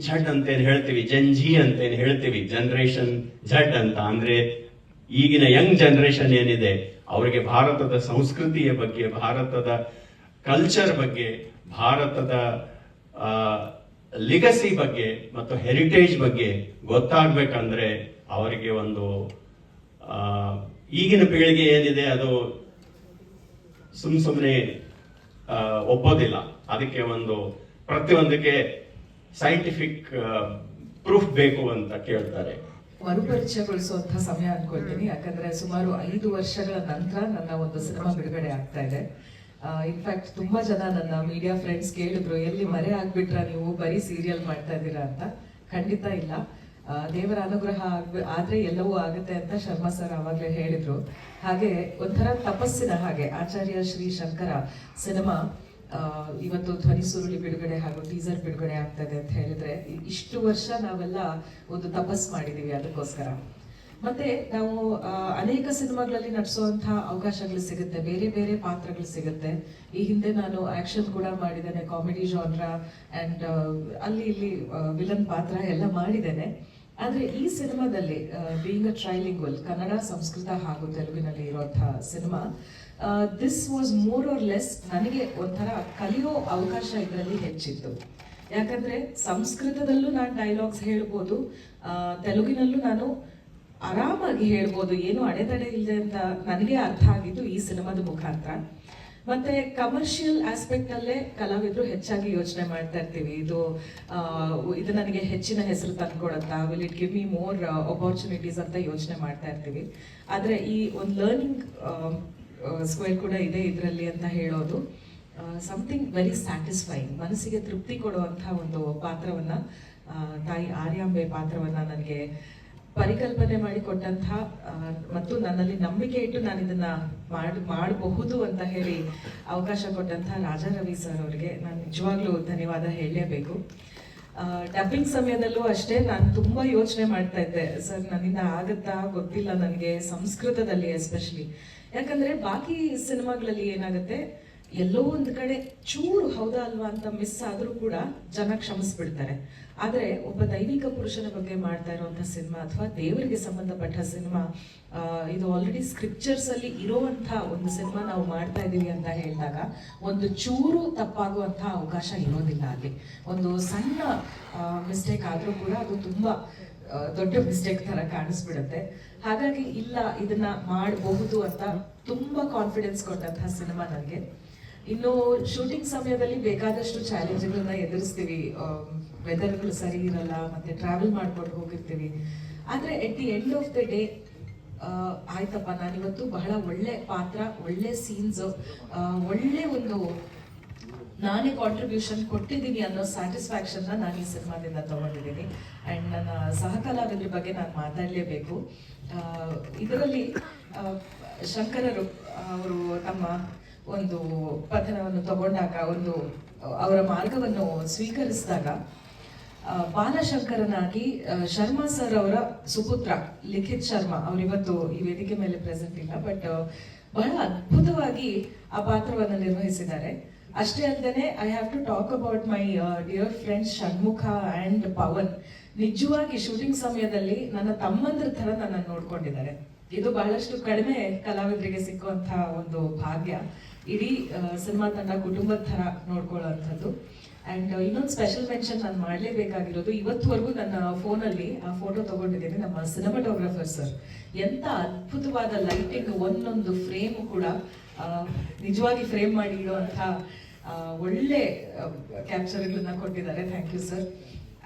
ಝಡ್ ಅಂತ ಏನ್ ಹೇಳ್ತೀವಿ ಜಂಜಿ ಅಂತ ಏನು ಹೇಳ್ತೀವಿ ಜನರೇಷನ್ ಝಡ್ ಅಂತ. ಅಂದ್ರೆ ಈಗಿನ ಯಂಗ್ ಜನರೇಷನ್ ಏನಿದೆ, ಅವರಿಗೆ ಭಾರತದ ಸಂಸ್ಕೃತಿಯ ಬಗ್ಗೆ, ಭಾರತದ ಕಲ್ಚರ್ ಬಗ್ಗೆ, ಭಾರತದ ಲಿಗಸಿ ಬಗ್ಗೆ ಮತ್ತು ಹೆರಿಟೇಜ್ ಬಗ್ಗೆ ಗೊತ್ತಾಗ್ಬೇಕಂದ್ರೆ ಅವರಿಗೆ ಒಂದು ಈಗಿನ ಪೀಳಿಗೆ ಏನಿದೆ ಅದು ಸುಮ್ ಸುಮ್ಮನೆ ಒಪ್ಪೋದಿಲ್ಲ. ಅದಕ್ಕೆ ಒಂದು ಪ್ರತಿಯೊಂದಕ್ಕೆ ಸೈಂಟಿಫಿಕ್ ಪ್ರೂಫ್ ಬೇಕು ಅಂತ ಕೇಳ್ತಾರೆ. ಮರುಪರಿಚಯಗೊಳಿಸುವಂತಹ ಸಮಯ ಅನ್ಕೊಳ್ತೀನಿ. ಯಾಕಂದ್ರೆ ಸುಮಾರು ಐದು ವರ್ಷಗಳ ನಂತರ ನನ್ನ ಒಂದು ಸಿನಿಮಾ ಬಿಡುಗಡೆ ಆಗ್ತಾ ಇದೆ. ಇನ್ಫ್ಯಾಕ್ಟ್ ತುಂಬಾ ಜನ ನನ್ನ ಮೀಡಿಯಾ ಫ್ರೆಂಡ್ಸ್ ಕೇಳಿದ್ರು, ಎಲ್ಲಿ ಮರೆ ಆಗ್ಬಿಟ್ರ ನೀವು? ಬರೀ ಸೀರಿಯಲ್ ಮಾಡ್ತಾ ಇದ್ದೀರಾ ಅಂತ? ಖಂಡಿತ ಇಲ್ಲ. ದೇವರ ಅನುಗ್ರಹ ಆಗ್ಬಿ, ಆದ್ರೆ ಎಲ್ಲವೂ ಆಗುತ್ತೆ ಅಂತ ಶರ್ಮಾ ಸರ್ ಆವಾಗಲೇ ಹೇಳಿದ್ರು. ಹಾಗೆ ಒಂಥರ ತಪಸ್ಸಿನ ಹಾಗೆ, ಆಚಾರ್ಯ ಶ್ರೀ ಶಂಕರ ಸಿನಿಮಾ ಇವತ್ತು ಧ್ವನಿ ಸುರುಳಿ ಬಿಡುಗಡೆ ಹಾಗೂ ಟೀಸರ್ ಬಿಡುಗಡೆ ಆಗ್ತದೆ ಅಂತ ಹೇಳಿದ್ರೆ ಇಷ್ಟು ವರ್ಷ ನಾವೆಲ್ಲ ಒಂದು ತಪಸ್ ಮಾಡಿದೀವಿ ಅದಕ್ಕೋಸ್ಕರ. ಮತ್ತೆ ನಾವು ಅನೇಕ ಸಿನಿಮಾಗಳಲ್ಲಿ ನಟಿಸುವಂತಹ ಅವಕಾಶಗಳು ಸಿಗುತ್ತೆ. ಬೇರೆ ಬೇರೆ ಪಾತ್ರಗಳು ಸಿಗುತ್ತೆ. ಈ ಹಿಂದೆ ನಾನು ಆಕ್ಷನ್ ಕೂಡ ಮಾಡಿದ್ದೇನೆ, ಕಾಮಿಡಿ ಜಾನ್ರ ಅಂಡ್ ಅಲ್ಲಿ ಇಲ್ಲಿ ವಿಲನ್ ಪಾತ್ರ ಎಲ್ಲ ಮಾಡಿದ್ದೇನೆ. ಆದ್ರೆ ಈ ಸಿನಿಮಾದಲ್ಲಿ being a trilingual Kannada, Sanskrit ಹಾಗೂ ತೆಲುಗಿನಲ್ಲಿ ಇರುವಂತಹ cinema this was more or less ನನಗೆ ಒಂಥರ ಕಲಿಯೋ ಅವಕಾಶ ಇದರಲ್ಲಿ ಹೆಚ್ಚಿತ್ತು. ಯಾಕಂದ್ರೆ ಸಂಸ್ಕೃತದಲ್ಲೂ ನಾನು ಡೈಲಾಗ್ಸ್ ಹೇಳ್ಬೋದು ತೆಲುಗಿನಲ್ಲೂ ನಾನು ಆರಾಮಾಗಿ ಹೇಳ್ಬೋದು, ಏನು ಅಡೆತಡೆ ಇಲ್ಲದೆ ಅಂತ ನನಗೆ ಅರ್ಥ ಆಗಿದ್ದು ಈ ಸಿನಿಮಾದ ಮುಖಾಂತರ. ಮತ್ತೆ ಕಮರ್ಷಿಯಲ್ ಆಸ್ಪೆಕ್ಟ್ ಅಲ್ಲೇ ಕಲಾವಿದರು ಹೆಚ್ಚಾಗಿ ಯೋಚನೆ ಮಾಡ್ತಾ ಇರ್ತೀವಿ. ಇದು ಇದು ನನಗೆ ಹೆಚ್ಚಿನ ಹೆಸರು ತಂದ್ಕೊಡತ್ತಾ. Will it give me more opportunities ಅಂತ ಯೋಚನೆ ಮಾಡ್ತಾ ಇರ್ತೀವಿ. ಆದ್ರೆ ಈ ಒಂದು ಲರ್ನಿಂಗ್ ಸ್ಕ್ವೇರ್ ಕೂಡ ಇದೆ ಇದರಲ್ಲಿ ಅಂತ ಹೇಳೋದು. ಸಮಥಿಂಗ್ ವೆರಿ ಸ್ಯಾಟಿಸ್ಫೈಯಿಂಗ್ ಮನಸ್ಸಿಗೆ ತೃಪ್ತಿ ಕೊಡುವಂಥ ಒಂದು ಪಾತ್ರವನ್ನ ತಾಯಿ ಆರ್ಯಾಂಬೆ ಪಾತ್ರವನ್ನ ನನಗೆ ಪರಿಕಲ್ಪನೆ ಮಾಡಿ ಕೊಟ್ಟಂತಹ ಮತ್ತು ನನ್ನಲ್ಲಿ ನಂಬಿಕೆ ಇಟ್ಟು ನಾನು ಇದನ್ನ ಮಾಡ್, ಮಾಡಬಹುದು ಅಂತ ಹೇಳಿ ಅವಕಾಶ ಕೊಟ್ಟಂತಹ ರಾಜಾ ರವಿ ಸರ್ ಅವರಿಗೆ ನಾನು ನಿಜವಾಗ್ಲೂ ಧನ್ಯವಾದ ಹೇಳಲೇಬೇಕು. ಡಬ್ಬಿಂಗ್ ಸಮಯದಲ್ಲೂ ಅಷ್ಟೇ ನಾನು ತುಂಬಾ ಯೋಚನೆ ಮಾಡ್ತಾ ಇದ್ದೆ. ಸರ್ ನನ್ನಿಂದ ಆಗುತ್ತಾ ಗೊತ್ತಿಲ್ಲ ನನಗೆ ಸಂಸ್ಕೃತದಲ್ಲಿ ಎಸ್ಪೆಷಲಿ ಯಾಕಂದ್ರೆ ಬಾಕಿ ಸಿನಿಮಾಗಳಲ್ಲಿ ಏನಾಗುತ್ತೆ ಎಲ್ಲೋ ಒಂದು ಕಡೆ ಚೂರು ಹೌದಾ ಅಲ್ವಾ ಅಂತ ಮಿಸ್ ಆದ್ರೂ ಕೂಡ ಜನ ಕ್ಷಮಿಸ್ಬಿಡ್ತಾರೆ. ಆದರೆ ಒಬ್ಬ ದೈವಿಕ ಪುರುಷನ ಬಗ್ಗೆ ಮಾಡ್ತಾ ಇರುವಂತಹ ಸಿನಿಮಾ ಅಥವಾ ದೇವರಿಗೆ ಸಂಬಂಧಪಟ್ಟ ಸಿನಿಮಾ ಇದು ಆಲ್ರೆಡಿ ಸ್ಕ್ರಿಪ್ಚರ್ಸ್ ಅಲ್ಲಿ ಇರುವಂತ ಒಂದು ಸಿನಿಮಾ ನಾವು ಮಾಡ್ತಾ ಇದ್ದೀವಿ ಅಂತ ಹೇಳಿದಾಗ ಒಂದು ಚೂರು ತಪ್ಪಾಗುವಂತಹ ಅವಕಾಶ ಇರೋದಿಲ್ಲ ಅಲ್ಲಿ. ಒಂದು ಸಣ್ಣ ಮಿಸ್ಟೇಕ್ ಆದ್ರೂ ಕೂಡ ಅದು ತುಂಬಾ ದೊಡ್ಡ ಮಿಸ್ಟೇಕ್ ತರ ಕಾಣಿಸ್ಬಿಡುತ್ತೆ. ಹಾಗಾಗಿ ಇಲ್ಲ, ಇದನ್ನ ಮಾಡಬಹುದು ಅಂತ ತುಂಬಾ ಕಾನ್ಫಿಡೆನ್ಸ್ ಕೊಟ್ಟಂತಹ ಸಿನಿಮಾ ನನಗೆ. ಇನ್ನು ಶೂಟಿಂಗ್ ಸಮಯದಲ್ಲಿ ಬೇಕಾದಷ್ಟು ಚಾಲೆಂಜ್ಗಳನ್ನ ಎದುರಿಸ್ತೀವಿ. ವೆದರ್ಗಳು ಸರಿ ಇರಲ್ಲ, ಮತ್ತೆ ಟ್ರಾವೆಲ್ ಮಾಡ್ಕೊಂಡು ಹೋಗಿರ್ತೀವಿ. ಆದ್ರೆ at the end of the day ಆಯ್ತಪ್ಪ, ನಾನಿವತ್ತು ಬಹಳ ಒಳ್ಳೆ ಪಾತ್ರ, ಒಳ್ಳೆ ಸೀನ್ಸ್ ಒಳ್ಳೆ ಒಂದು ನಾನೇ ಕಾಂಟ್ರಿಬ್ಯೂಷನ್ ಕೊಟ್ಟಿದ್ದೀನಿ ಅನ್ನೋ ಸ್ಯಾಟಿಸ್ಫ್ಯಾಕ್ಷನ್ ನಾನು ಈ ಸಿನಿಮಾದಿಂದ ತಗೊಂಡಿದ್ದೀನಿ. ಅಂಡ್ ನನ್ನ ಸಹಕಲಾವಿದ್ರ ಬಗ್ಗೆ ನಾನು ಮಾತಾಡಲೇಬೇಕು. ಇದರಲ್ಲಿ ಶಂಕರರು ಅವರು ತಮ್ಮ ಒಂದು ಪತನವನ್ನು ತಗೊಂಡಾಗ ಒಂದು, ಅವರ ಮಾರ್ಗವನ್ನು ಸ್ವೀಕರಿಸಿದಾಗ ಬಾಲಶಂಕರನಾಗಿ ಶರ್ಮಾ ಸರ್ ಅವರ ಸುಪುತ್ರ, ಲಿಖಿತ್ ಶರ್ಮಾ, ಅವರಿವತ್ತು ಈ ವೇದಿಕೆ ಮೇಲೆ ಪ್ರೆಸೆಂಟ್ ಇಲ್ಲ ಬಟ್ ಬಹಳ ಅದ್ಭುತವಾಗಿ ಆ ಪಾತ್ರವನ್ನು ನಿರ್ವಹಿಸಿದ್ದಾರೆ. ಅಷ್ಟೇ ಅಲ್ಲದೆ I have to talk about my dear friends Shanmukha and Pavan ನಿಜವಾಗಿ ಶೂಟಿಂಗ್ ಸಮಯದಲ್ಲಿ ನನ್ನ ತಮ್ಮಂದ್ರ ತರ ನನ್ನ ನೋಡ್ಕೊಂಡಿದ್ದಾರೆ. ಇದು ಬಹಳಷ್ಟು ಕಡಿಮೆ ಕಲಾವಿದರಿಗೆ ಸಿಕ್ಕುವಂತಹ ಒಂದು ಭಾಗ್ಯ. ಇಡೀ ಸಿನಿಮಾ ತಂಡ ಕುಟುಂಬದ ತರ ನೋಡ್ಕೊಳ್ಳುವಂಥದ್ದು ಅಂಡ್ ಇನ್ನೊಂದು ಸ್ಪೆಷಲ್ ಮೆನ್ಷನ್ ನಾನು ಮಾಡಲೇಬೇಕಾಗಿರೋದು, ಇವತ್ತುವರೆಗೂ ನನ್ನ ಫೋನಲ್ಲಿ ಆ ಫೋಟೋ ತಗೊಂಡಿದ್ದೀನಿ ನಮ್ಮ ಸಿನಿಮಾಟೋಗ್ರಾಫರ್ ಸರ್ ಎಂತ ಅದ್ಭುತವಾದ ಲೈಟಿಂಗ್ ಒಂದೊಂದು ಫ್ರೇಮ್ ಕೂಡ ನಿಜವಾಗಿ ಫ್ರೇಮ್ ಮಾಡಿ ಇಡುವಂಥ ಒಳ್ಳೆ ಕ್ಯಾಪ್ಚರ್ಗಳನ್ನ ಕೊಟ್ಟಿದ್ದಾರೆ. Thank you sir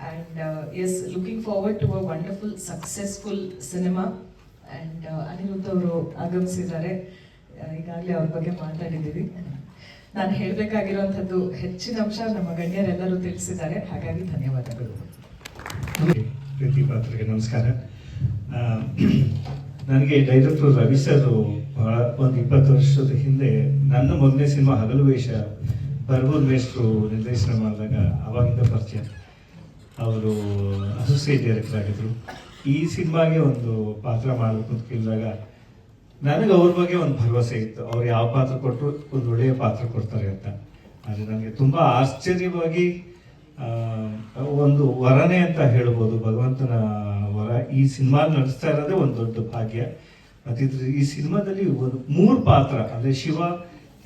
and as looking forward to a wonderful successful cinema and Aniruddha ಅವರು ಆಗಮಿಸಿದ್ದಾರೆ. ಈಗಾಗಲೇ ಅವ್ರ ಬಗ್ಗೆ ಮಾತಾಡಿದ್ದೀವಿ. ನಾನು ಹೇಳಬೇಕಾಗಿರುವಂಥದ್ದು ಹೆಚ್ಚಿನ ಅಂಶ ನಮ್ಮ ಗಣ್ಯರೆಲ್ಲರೂ ತಿಳಿಸಿದ್ದಾರೆ. ಹಾಗಾಗಿ ಧನ್ಯವಾದಗಳು. ಪ್ರೀತಿ ಪಾತ್ರಕ್ಕೆ ನಮಸ್ಕಾರ. ನನಗೆ ಡೈರೆಕ್ಟರ್ ರವಿ ಸರ್ ಬಹಳ ಒಂದು ಇಪ್ಪತ್ತು ವರ್ಷದ ಹಿಂದೆ ನನ್ನ ಮೊದಲನೇ ಸಿನಿಮಾ ಹಗಲು ವೇಷ ಬರ್ಬೂರ್ ಮೇಷ್ಟ್ರು ನಿರ್ದೇಶನ ಮಾಡಿದಾಗ ಅವಾಗಿಂದ ಪರಿಚಯ. ಅವರು ಅಸೋಸಿಯೇಟ್ ಡೈರೆಕ್ಟರ್ ಆಗಿದ್ದರು ಈ ಸಿನಿಮಾಗೆ ಒಂದು ಪಾತ್ರ ಮಾಡಬೇಕು ಅಂತ ಕೇಳಿದಾಗ ನನಗೆ ಅವ್ರ ಬಗ್ಗೆ ಒಂದು ಭರವಸೆ ಇತ್ತು. ಅವ್ರು ಯಾವ ಪಾತ್ರ ಕೊಟ್ಟರು, ಒಂದು ಒಳ್ಳೆಯ ಪಾತ್ರ ಕೊಡ್ತಾರೆ ಅಂತ. ಆದರೆ ನನಗೆ ತುಂಬ ಆಶ್ಚರ್ಯವಾಗಿ ಒಂದು ವರನೇ ಅಂತ ಹೇಳ್ಬೋದು. ಭಗವಂತನ ವರ ಈ ಸಿನಿಮಾ ನಡೆಸ್ತಾ ಇರೋದೇ ಒಂದು ದೊಡ್ಡ ಭಾಗ್ಯ. ಮತ್ತು ಇದ್ರ ಈ ಸಿನಿಮಾದಲ್ಲಿ ಒಂದು ಮೂರು ಪಾತ್ರ, ಅಂದರೆ ಶಿವ,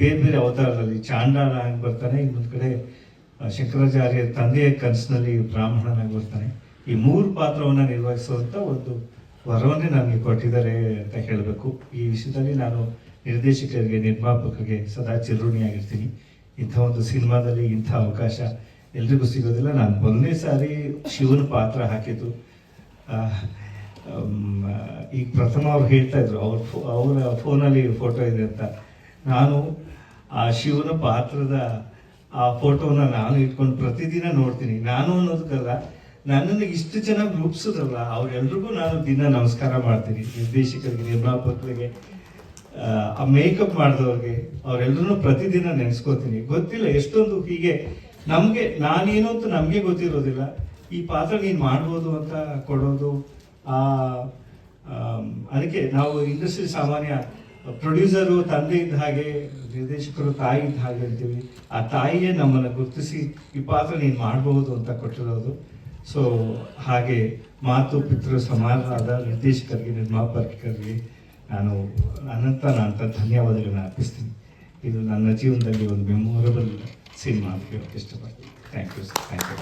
ಬೇರೆ ಬೇರೆ ಅವತಾರದಲ್ಲಿ, ಚಾಂಡಾಲ ಆಗಿ ಬರ್ತಾನೆ, ಇನ್ನೊಂದು ಕಡೆ ಶಂಕರಾಚಾರ್ಯ ತಂದೆಯ ಕನಸಿನಲ್ಲಿ ಬ್ರಾಹ್ಮಣನಾಗಿ ಬರ್ತಾನೆ. ಈ ಮೂರು ಪಾತ್ರವನ್ನು ನಿರ್ವಹಿಸುವಂಥ ಒಂದು ವರವನ್ನೇ ನನಗೆ ಕೊಟ್ಟಿದ್ದಾರೆ ಅಂತ ಹೇಳಬೇಕು. ಈ ವಿಷಯದಲ್ಲಿ ನಾನು ನಿರ್ದೇಶಕರಿಗೆ, ನಿರ್ಮಾಪಕರಿಗೆ ಸದಾ ಚಿರಋಣಿಯಾಗಿರ್ತೀನಿ. ಇಂಥ ಒಂದು ಸಿನಿಮಾದಲ್ಲಿ ಇಂಥ ಅವಕಾಶ ಎಲ್ರಿಗೂ ಸಿಗೋದಿಲ್ಲ. ನಾನು ಮೊದಲನೇ ಸಾರಿ ಶಿವನ ಪಾತ್ರ ಹಾಕಿದ್ದು. ಈಗ ಪ್ರಥಮ ಅವ್ರು ಹೇಳ್ತಾ ಇದ್ರು, ಅವ್ರ ಫೋ- ಅವರ ಫೋನಲ್ಲಿ ಫೋಟೋ ಇದೆ ಅಂತ. ನಾನು ಆ ಶಿವನ ಪಾತ್ರದ ಆ ಫೋಟೋನ ನಾನು ಇಟ್ಕೊಂಡು ಪ್ರತಿದಿನ ನೋಡ್ತೀನಿ. ನಾನು ಅನ್ನೋದಕ್ಕಲ್ಲ ನನ್ನನ್ನು ಇಷ್ಟು ಚೆನ್ನಾಗಿ ರೂಪಿಸಿದ್ರಲ್ಲ ಅವ್ರೆಲ್ರಿಗೂ ನಾನು ದಿನ ನಮಸ್ಕಾರ ಮಾಡ್ತೀನಿ. ನಿರ್ದೇಶಕರಿಗೆ ನಿರ್ಮಾಪಕರಿಗೆ ಆ, ಮೇಕಪ್ ಮಾಡಿದವ್ರಿಗೆ ಅವರೆಲ್ಲರೂ ಪ್ರತಿದಿನ ನೆನೆಸ್ಕೋತೀನಿ. ಗೊತ್ತಿಲ್ಲ ಎಷ್ಟೊಂದು ಹೀಗೆ ನಮಗೆ ನಾನೇನು ಅಂತ ನಮಗೆ ಗೊತ್ತಿರೋದಿಲ್ಲ. ಈ ಪಾತ್ರ ನೀನು ಮಾಡ್ಬೋದು ಅಂತ ಕೊಡೋದು ಆ ಅದಕ್ಕೆ ನಾವು ಇಂಡಸ್ಟ್ರಿ ಸಾಮಾನ್ಯ ಪ್ರೊಡ್ಯೂಸರು ತಂದೆ ಇದ್ದ ಹಾಗೆ ನಿರ್ದೇಶಕರು ತಾಯಿ ಇದ್ದ ಹಾಗೆ ಅಂತೀವಿ. ಆ ತಾಯಿಯೇ ನಮ್ಮನ್ನು ಗುರುತಿಸಿ ಈ ಪಾತ್ರ ನೀನು ಮಾಡಬಹುದು ಅಂತ ಕೊಟ್ಟಿರೋದು. ಸೊ ಹಾಗೆ ಮಾತು ಪಿತೃ ಸಮಾಜದ ನಿರ್ದೇಶಕರಿಗೆ ನಿರ್ಮಾಪಕರಿಗೆ ನಾನು ಅನಂತ ಅನಂತ ಧನ್ಯವಾದಗಳನ್ನ ಅರ್ಪಿಸ್ತೀನಿ. ಇದು ನನ್ನ ಜೀವನದಲ್ಲಿ ಒಂದು ಮೆಮೊರಬಲ್ ಸಿನಿಮಾ ಅಂತ ಹೇಳೋಕ್ಕೆ ಇಷ್ಟಪಡ್ತೀನಿ. Thank you sir thank you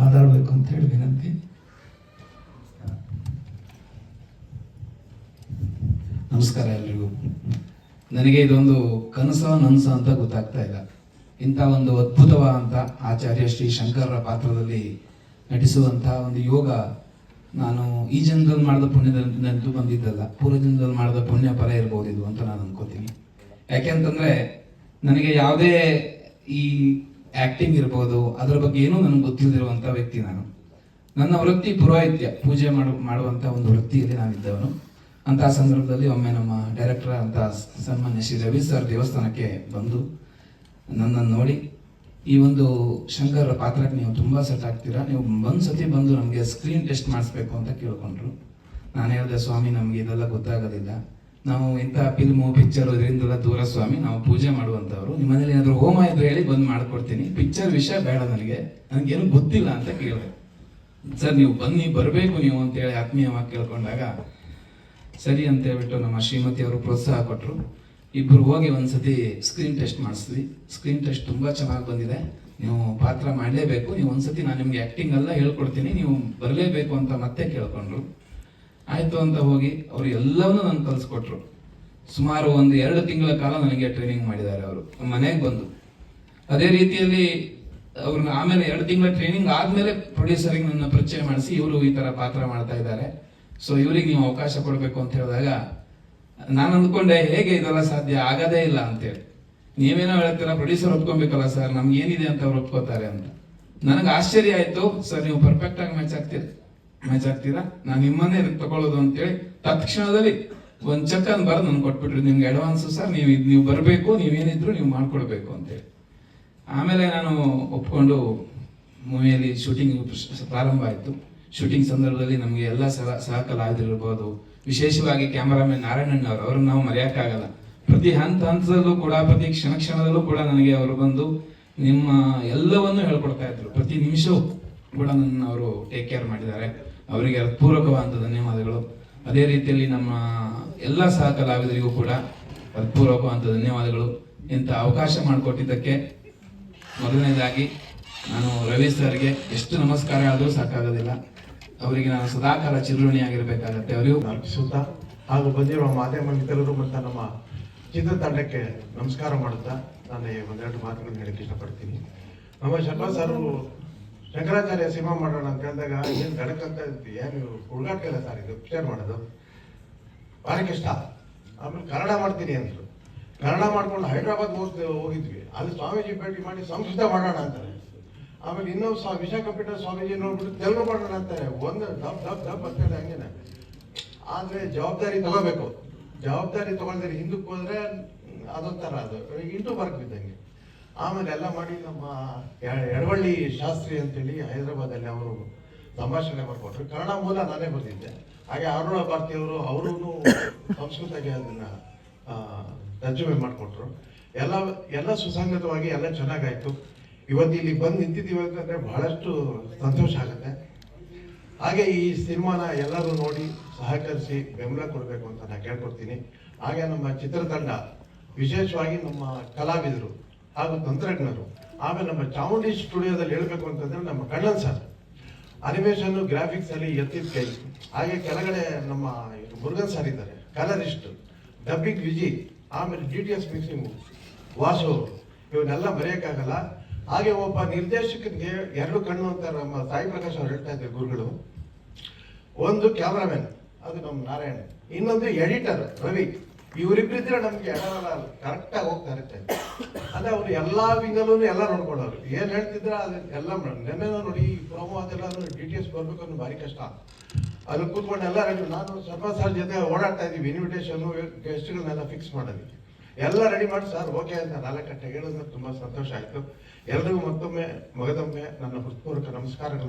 ಮಾತಾಡಬೇಕು ಅಂತ ಹೇಳಿ ವಿನಂತಿ. ನಮಸ್ಕಾರ ಎಲ್ರಿಗೂ. ನನಗೆ ಇದೊಂದು ಕನಸ ನನಸ ಅಂತ ಗೊತ್ತಾಗ್ತಾ ಇಲ್ಲ. ಇಂಥ ಒಂದು ಅದ್ಭುತವಾದಂಥ ಆಚಾರ್ಯ ಶ್ರೀ ಶಂಕರರ ಪಾತ್ರದಲ್ಲಿ ನಟಿಸುವಂತಹ ಒಂದು ಯೋಗ ನಾನು ಈ ಜನ್ಮದಲ್ಲಿ ಮಾಡಿದ ಪುಣ್ಯದಂತೂ ಬಂದಿದ್ದಲ್ಲ, ಪೂರ್ವ ಜನ್ಮದಲ್ಲಿ ಮಾಡಿದ ಪುಣ್ಯ ಫಲ ಇದು ಅಂತ ನಾನು ಅನ್ಕೋತೀನಿ. ಯಾಕೆಂತಂದ್ರೆ ನನಗೆ ಯಾವುದೇ ಈ ಆಕ್ಟಿಂಗ್ ಇರ್ಬೋದು, ಅದರ ಬಗ್ಗೆ ಏನೂ ನನಗೆ ಗೊತ್ತಿಲ್ಲದಿರುವಂಥ ವ್ಯಕ್ತಿ ನಾನು. ನನ್ನ ವೃತ್ತಿ ಪುರೋಹಿತ್ಯ, ಪೂಜೆ ಮಾಡು ಮಾಡುವಂಥ ಒಂದು ವೃತ್ತಿಯಲ್ಲಿ ನಾನಿದ್ದವನು. ಅಂತಹ ಸಂದರ್ಭದಲ್ಲಿ ಒಮ್ಮೆ ನಮ್ಮ ಡೈರೆಕ್ಟರ್ ಅಂತ ಸನ್ಮಾನ್ಯ ಶ್ರೀ ರವಿ ಸರ್ ದೇವಸ್ಥಾನಕ್ಕೆ ಬಂದು ನನ್ನನ್ನು ನೋಡಿ ಈ ಒಂದು ಶಂಕರ ಪಾತ್ರಕ್ಕೆ ನೀವು ತುಂಬಾ ಸೆಟ್ ಆಗ್ತೀರಾ? ನೀವು ಒಂದು ಸತಿ ಬಂದು ನಮಗೆ ಸ್ಕ್ರೀನ್ ಟೆಸ್ಟ್ ಮಾಡಿಸ್ಬೇಕು ಅಂತ ಕೇಳ್ಕೊಂಡ್ರು. ನಾನು ಹೇಳಿದೆ, ಸ್ವಾಮಿ, ನಮಗೆ ಇದೆಲ್ಲ ಗೊತ್ತಾಗೋದಿಲ್ಲ. ನಾವು ಇಂಥ ಫಿಲ್ಮು ಪಿಕ್ಚರ್ ಇದರಿಂದೆಲ್ಲ ದೂರ ಸ್ವಾಮಿ, ನಾವು ಪೂಜೆ ಮಾಡುವಂಥವ್ರು. ನಿಮ್ಮ ಮನೇಲಿ ಏನಾದರೂ ಹೋಮ ಇದ್ರೆ ಹೇಳಿ ಬಂದು ಮಾಡ್ಕೊಡ್ತೀನಿ. ಪಿಕ್ಚರ್ ವಿಷಯ ಬೇಡ ನನಗೆ. ನನಗೇನು ಗೊತ್ತಿಲ್ಲ ಅಂತ ಕೇಳಿದೆ. ಸರ್, ನೀವು ಬನ್ನಿ, ಬರಬೇಕು ನೀವು ಅಂತೇಳಿ ಆತ್ಮೀಯವಾಗಿ ಕೇಳ್ಕೊಂಡಾಗ, ಸರಿ ಅಂತ ಹೇಳ್ಬಿಟ್ಟು ನಮ್ಮ ಶ್ರೀಮತಿ ಅವರು ಪ್ರೋತ್ಸಾಹ ಕೊಟ್ಟರು ಇಬ್ಬರು ಹೋಗಿ ಒಂದ್ಸತಿ ಸ್ಕ್ರೀನ್ ಟೆಸ್ಟ್ ಮಾಡಿಸಿದ್ವಿ. ಸ್ಕ್ರೀನ್ ಟೆಸ್ಟ್ ತುಂಬ ಚೆನ್ನಾಗಿ ಬಂದಿದೆ. ನೀವು ಪಾತ್ರ ಮಾಡಲೇಬೇಕು. ನೀವು ಒಂದ್ಸತಿ ನಾನು ನಿಮಗೆ ಆ್ಯಕ್ಟಿಂಗ್ ಎಲ್ಲ ಹೇಳ್ಕೊಡ್ತೀನಿ. ನೀವು ಬರಲೇಬೇಕು ಅಂತ ಮತ್ತೆ ಕೇಳ್ಕೊಂಡ್ರು. ಆಯಿತು ಅಂತ ಹೋಗಿ ಅವರು ಎಲ್ಲವನ್ನೂ ನನಗೆ ಕಲಿಸ್ಕೊಟ್ರು. ಸುಮಾರು ಒಂದು ಎರಡು ತಿಂಗಳ ಕಾಲ ನನಗೆ ಟ್ರೈನಿಂಗ್ ಮಾಡಿದ್ದಾರೆ ಅವರು. ಮನೆಗೆ ಬಂದು. ಅದೇ ರೀತಿಯಲ್ಲಿ ಅವ್ರನ್ನ ಆಮೇಲೆ ಎರಡು ತಿಂಗಳ ಟ್ರೈನಿಂಗ್ ಆದಮೇಲೆ ಪ್ರೊಡ್ಯೂಸರಿಗೆ ನನ್ನ ಪರಿಚಯ ಮಾಡಿಸಿ ಇವರು ಈ ತರ ಪಾತ್ರ ಮಾಡ್ತಾ ಇದ್ದಾರೆ. ಸೊ ಇವ್ರಿಗೆ ನೀವು ಅವಕಾಶ ಕೊಡಬೇಕು ಅಂತ ಹೇಳಿದಾಗ ನಾನು ಅಂದ್ಕೊಂಡೆ, ಹೇಗೆ ಇದೆಲ್ಲ ಸಾಧ್ಯ? ಆಗದೇ ಇಲ್ಲ ಅಂತೇಳಿ. ನೀವೇನೋ ಹೇಳ್ತೀರಾ ಪ್ರೊಡ್ಯೂಸರ್ ಒಪ್ಕೊಬೇಕಲ್ಲ ಸರ್ ನಮ್ಗೆ ಏನಿದೆ ಅಂತ ಅವ್ರು ಒಪ್ಕೋತಾರೆ ಅಂತ. ನನಗೆ ಆಶ್ಚರ್ಯ ಆಯ್ತು ಸರ್ ನೀವು ಪರ್ಫೆಕ್ಟ್ ಆಗಿ ಮ್ಯಾಚ್ ಆಗ್ತೀರಾ ಮ್ಯಾಚ್ ಆಗ್ತೀರಾ ನಾನು ನಿಮ್ಮನ್ನೇ ಇದಕ್ಕೆ ತಗೊಳ್ಳೋದು ಅಂತೇಳಿ ತತ್ಕ್ಷಣದಲ್ಲಿ ಒಂದ್ ಚೆಕ್ ಅನ್ನು ಬರೋದು ನನ್ಗೆ ಕೊಟ್ಬಿಟ್ರಿ. ನಿಮ್ಗೆ ಅಡ್ವಾನ್ಸು ಸರ್ ನೀವು ಇದು, ನೀವು ಬರಬೇಕು, ನೀವೇನಿದ್ರು ನೀವು ಮಾಡ್ಕೊಡ್ಬೇಕು ಅಂತೇಳಿ. ಆಮೇಲೆ ನಾನು ಒಪ್ಕೊಂಡು ಮೂವಿಯಲ್ಲಿ ಶೂಟಿಂಗ್ ಪ್ರಾರಂಭ ಆಯಿತು. ಶೂಟಿಂಗ್ ಸಂದರ್ಭದಲ್ಲಿ ನಮಗೆ ಎಲ್ಲ ಸಹ ಸಹಕಲಾದಿರ್ಬೋದು ವಿಶೇಷವಾಗಿ ಕ್ಯಾಮರಾಮನ್ ನಾರಾಯಣಣ್ಣ ಅವರು ಅವ್ರನ್ನ ನಾವು ಮರೆಯೋಕ್ಕಾಗಲ್ಲ. ಪ್ರತಿ ಹಂತ ಹಂತದಲ್ಲೂ ಕೂಡ, ಪ್ರತಿ ಕ್ಷಣ ಕ್ಷಣದಲ್ಲೂ ಕೂಡ ನನಗೆ ಅವರು ಬಂದು ನಿಮ್ಮ ಎಲ್ಲವನ್ನೂ ಹೇಳ್ಕೊಡ್ತಾ ಇದ್ರು. ಪ್ರತಿ ನಿಮಿಷವೂ ಕೂಡ ನನ್ನ ಅವರು ಟೇಕ್ ಕೇರ್ ಮಾಡಿದ್ದಾರೆ. ಅವರಿಗೆ ಹೃತ್ಪೂರ್ವಕವಾದ ಧನ್ಯವಾದಗಳು. ಅದೇ ರೀತಿಯಲ್ಲಿ ನಮ್ಮ ಎಲ್ಲ ಸಹ ಕಲಾವಿದರಿಗೂ ಕೂಡ ಹೃತ್ಪೂರ್ವಕವಾದ ಧನ್ಯವಾದಗಳು. ಇಂಥ ಅವಕಾಶ ಮಾಡಿಕೊಟ್ಟಿದ್ದಕ್ಕೆ ಮೊದಲನೇದಾಗಿ ನಾನು ರವಿ ಸರ್ಗೆ ಎಷ್ಟು ನಮಸ್ಕಾರ ಆದರೂ ಸಾಕಾಗೋದಿಲ್ಲ. ಅವರಿಗೆ ನಾನು ಸದಾಕಾಲ ಚಿರುಣಿಯಾಗಿರ್ಬೇಕಾಗತ್ತೆ ಅವರಿಗೂ. ಅರ್ಪಿಸುತ್ತಾ ಹಾಗೂ ಬಂದಿರುವ ಮಾಧ್ಯಮ ಮಿತ್ರರು ಮತ್ತು ನಮ್ಮ ಚಿತ್ರತಂಡಕ್ಕೆ ನಮಸ್ಕಾರ ಮಾಡುತ್ತಾ, ನಾನು ಈ ಒಂದೆರಡು ಮಾತುಗಳನ್ನು ಹೇಳಕ್ಕೆ ಇಷ್ಟಪಡ್ತೀನಿ. ನಮ್ಮ ಶರ್ಮಾ ಸರ್, ಶಂಕರಾಚಾರ್ಯ ಸಿನಿಮಾ ಮಾಡೋಣ ಅಂತ ಹೇಳಿದಾಗ ಏನು ಗಡಕ್ ಅಂತ ಏನು ಹುಡುಗಾಟ ಇಲ್ಲ ಸರ್ ಇದು? ಪಿಕ್ಚರ್ ಮಾಡೋದು? ಭಾರಿ ಕಷ್ಟ ಆಮೇಲೆ ಕನ್ನಡ ಮಾಡ್ತೀನಿ ಅಂದರು. ಕನ್ನಡ ಮಾಡ್ಕೊಂಡು ಹೈದ್ರಾಬಾದ್ ಹೋಗ್ತೀವಿ ಹೋಗಿದ್ವಿ. ಅಲ್ಲಿ ಸ್ವಾಮೀಜಿ ಭೇಟಿ ಮಾಡಿ ಸಂಸ್ಕೃತ ಮಾಡೋಣ ಅಂತಾರೆ. ಆಮೇಲೆ ಇನ್ನೊಂದು ಸ್ವಾ ವಿಶಾಖಪಟ್ಟಣ ಸ್ವಾಮೀಜಿ ನೋಡ್ಬಿಟ್ಟು ತೆಲುಗು ಮಾಡೋಣ ಅಂತಾರೆ ಒಂದು ಡಬ್ ಡಬ್ ಡಬ್ ಅಂತೇಳಿ ಹಂಗೇನೆ. ಆದರೆ ಜವಾಬ್ದಾರಿ ತಗೋಬೇಕು. ಜವಾಬ್ದಾರಿ ತಗೊಳ್ದಿರಿ ಹಿಂದಕ್ಕೆ ಹೋದ್ರೆ ಅದೊಂಥರ ಅದು. ಇಂಟು ಬರ್ಕ್ ಬಿದ್ದಂಗೆ. ಆಮೇಲೆ ಎಲ್ಲ ಮಾಡಿ ನಮ್ಮ ಎಡವಳ್ಳಿ ಶಾಸ್ತ್ರಿ ಅಂತೇಳಿ ಹೈದರಾಬಾದಲ್ಲಿ ಅವರು ಸಂಭಾಷಣೆ ಮಾಡಿಕೊಟ್ರು ಕನ್ನಡ ಮೂಲ ನಾನೇ ಬಂದಿದ್ದೆ ಹಾಗೆ ಅರುಣ ಭಾರತಿಯವರು ಅವರು ಸಂಸ್ಕೃತಕ್ಕೆ ಅದನ್ನ ತರ್ಜುಮೆ ಮಾಡಿಕೊಟ್ರು. ಎಲ್ಲ ಎಲ್ಲ ಸುಸಂಗತವಾಗಿ ಎಲ್ಲ ಚೆನ್ನಾಗಾಯ್ತು. ಇವತ್ತು ಇಲ್ಲಿ ಬಂದು ನಿಂತಿದ್ದೀವಿ ಅಂತಂದ್ರೆ ಬಹಳಷ್ಟು ಸಂತೋಷ ಆಗುತ್ತೆ. ಹಾಗೆ ಈ ಸಿನಿಮಾನ ಎಲ್ಲರೂ ನೋಡಿ ಸಹಕರಿಸಿ ಬೆಂಬಲ ಕೊಡಬೇಕು ಅಂತ ನಾನು ಕೇಳ್ಕೊಡ್ತೀನಿ. ಹಾಗೆ ನಮ್ಮ ಚಿತ್ರತಂಡ, ವಿಶೇಷವಾಗಿ ನಮ್ಮ ಕಲಾವಿದರು ಹಾಗೂ ತಂತ್ರಜ್ಞರು, ಆಮೇಲೆ ನಮ್ಮ ಚಾಮುಂಡಿ ಸ್ಟುಡಿಯೋದಲ್ಲಿ ಹೇಳಬೇಕು ಅಂತಂದ್ರೆ ನಮ್ಮ ಕಣ್ಣನ್ ಸರ್. ಅನಿಮೇಷನ್ ಗ್ರಾಫಿಕ್ಸ್ ಅಲ್ಲಿ ಎತ್ತಿದ ಕೈ. ಹಾಗೆ ಕೆಳಗಡೆ ನಮ್ಮ ಮುರುಗನ್ ಸರ್ ಇದ್ದಾರೆ ಕಲರಿಸ್ಟ್ ಡಬ್ಬಿಂಗ್ ವಿಜಿ, ಆಮೇಲೆ D T S mixing Vasu ಇವನ್ನೆಲ್ಲ ಮರೆಯೋಕ್ಕಾಗಲ್ಲ ಹಾಗೆ ಒಬ್ಬ ನಿರ್ದೇಶಕನಿಗೆ ಎರಡು ಕಣ್ಣು ಅಂತ ನಮ್ಮ ಸಾಯಿ ಪ್ರಕಾಶ್ ಅವ್ರು ಹೇಳ್ತಾ ಇದ್ದಾರೆ ಗುರುಗಳು. ಒಂದು ಕ್ಯಾಮ್ರಾಮನ್, ಅದು ನಮ್ಮ ನಾರಾಯಣ. ಇನ್ನೊಂದು ಎಡಿಟರ್, ರವಿ. ಇವರಿಬ್ಬರಿದ್ರೆ ನಮ್ಗೆ ಕರೆಕ್ಟ್ ಆಗಿ ಹೋಗ್ತಾ ಇರುತ್ತೆ. ಅಂದ್ರೆ ಅವ್ರು ಎಲ್ಲಾ ವಿಂಗಲ್ಲೂ ಎಲ್ಲ ನೋಡ್ಕೊಳ್ಳೋರು. ಏನ್ ಹೇಳ್ತಿದ್ರ, ಅದು ಎಲ್ಲ ನೆನ್ನೆ ನೋಡಿ ಈ ಪ್ರೋಮೋ ಅದೆಲ್ಲ ಡಿ ಟಿ ಬರ್ಬೇಕು ಅನ್ನೋ ಭಾರಿ ಕಷ್ಟ. ಅಲ್ಲಿ ಕೂತ್ಕೊಂಡು ಎಲ್ಲ ರೆಡಿ ನಾನು ಶರ್ಮಾ ಸರ್ ಜೊತೆ ಓಡಾಡ್ತಾ ಇದೀವಿ ಇನ್ವಿಟೇಷನ್ ಗೆಸ್ಟ್ಗಳನ್ನೆಲ್ಲ ಫಿಕ್ಸ್ ಮಾಡೋದಕ್ಕೆ. ಎಲ್ಲ ರೆಡಿ ಮಾಡಿ, ಸರ್ ಓಕೆ ಅಂತ ನಾಲ್ಕು ಗಂಟೆಗೆ ಹೇಳಿದ್ರೆ ತುಂಬಾ ಸಂತೋಷ ಆಯ್ತು. ಎಲ್ರಿಗೂ ಮತ್ತೊಮ್ಮೆ ಮಗದೊಮ್ಮೆ ನನ್ನ ಹೃತ್ಪೂರ್ವಕ ನಮಸ್ಕಾರಗಳು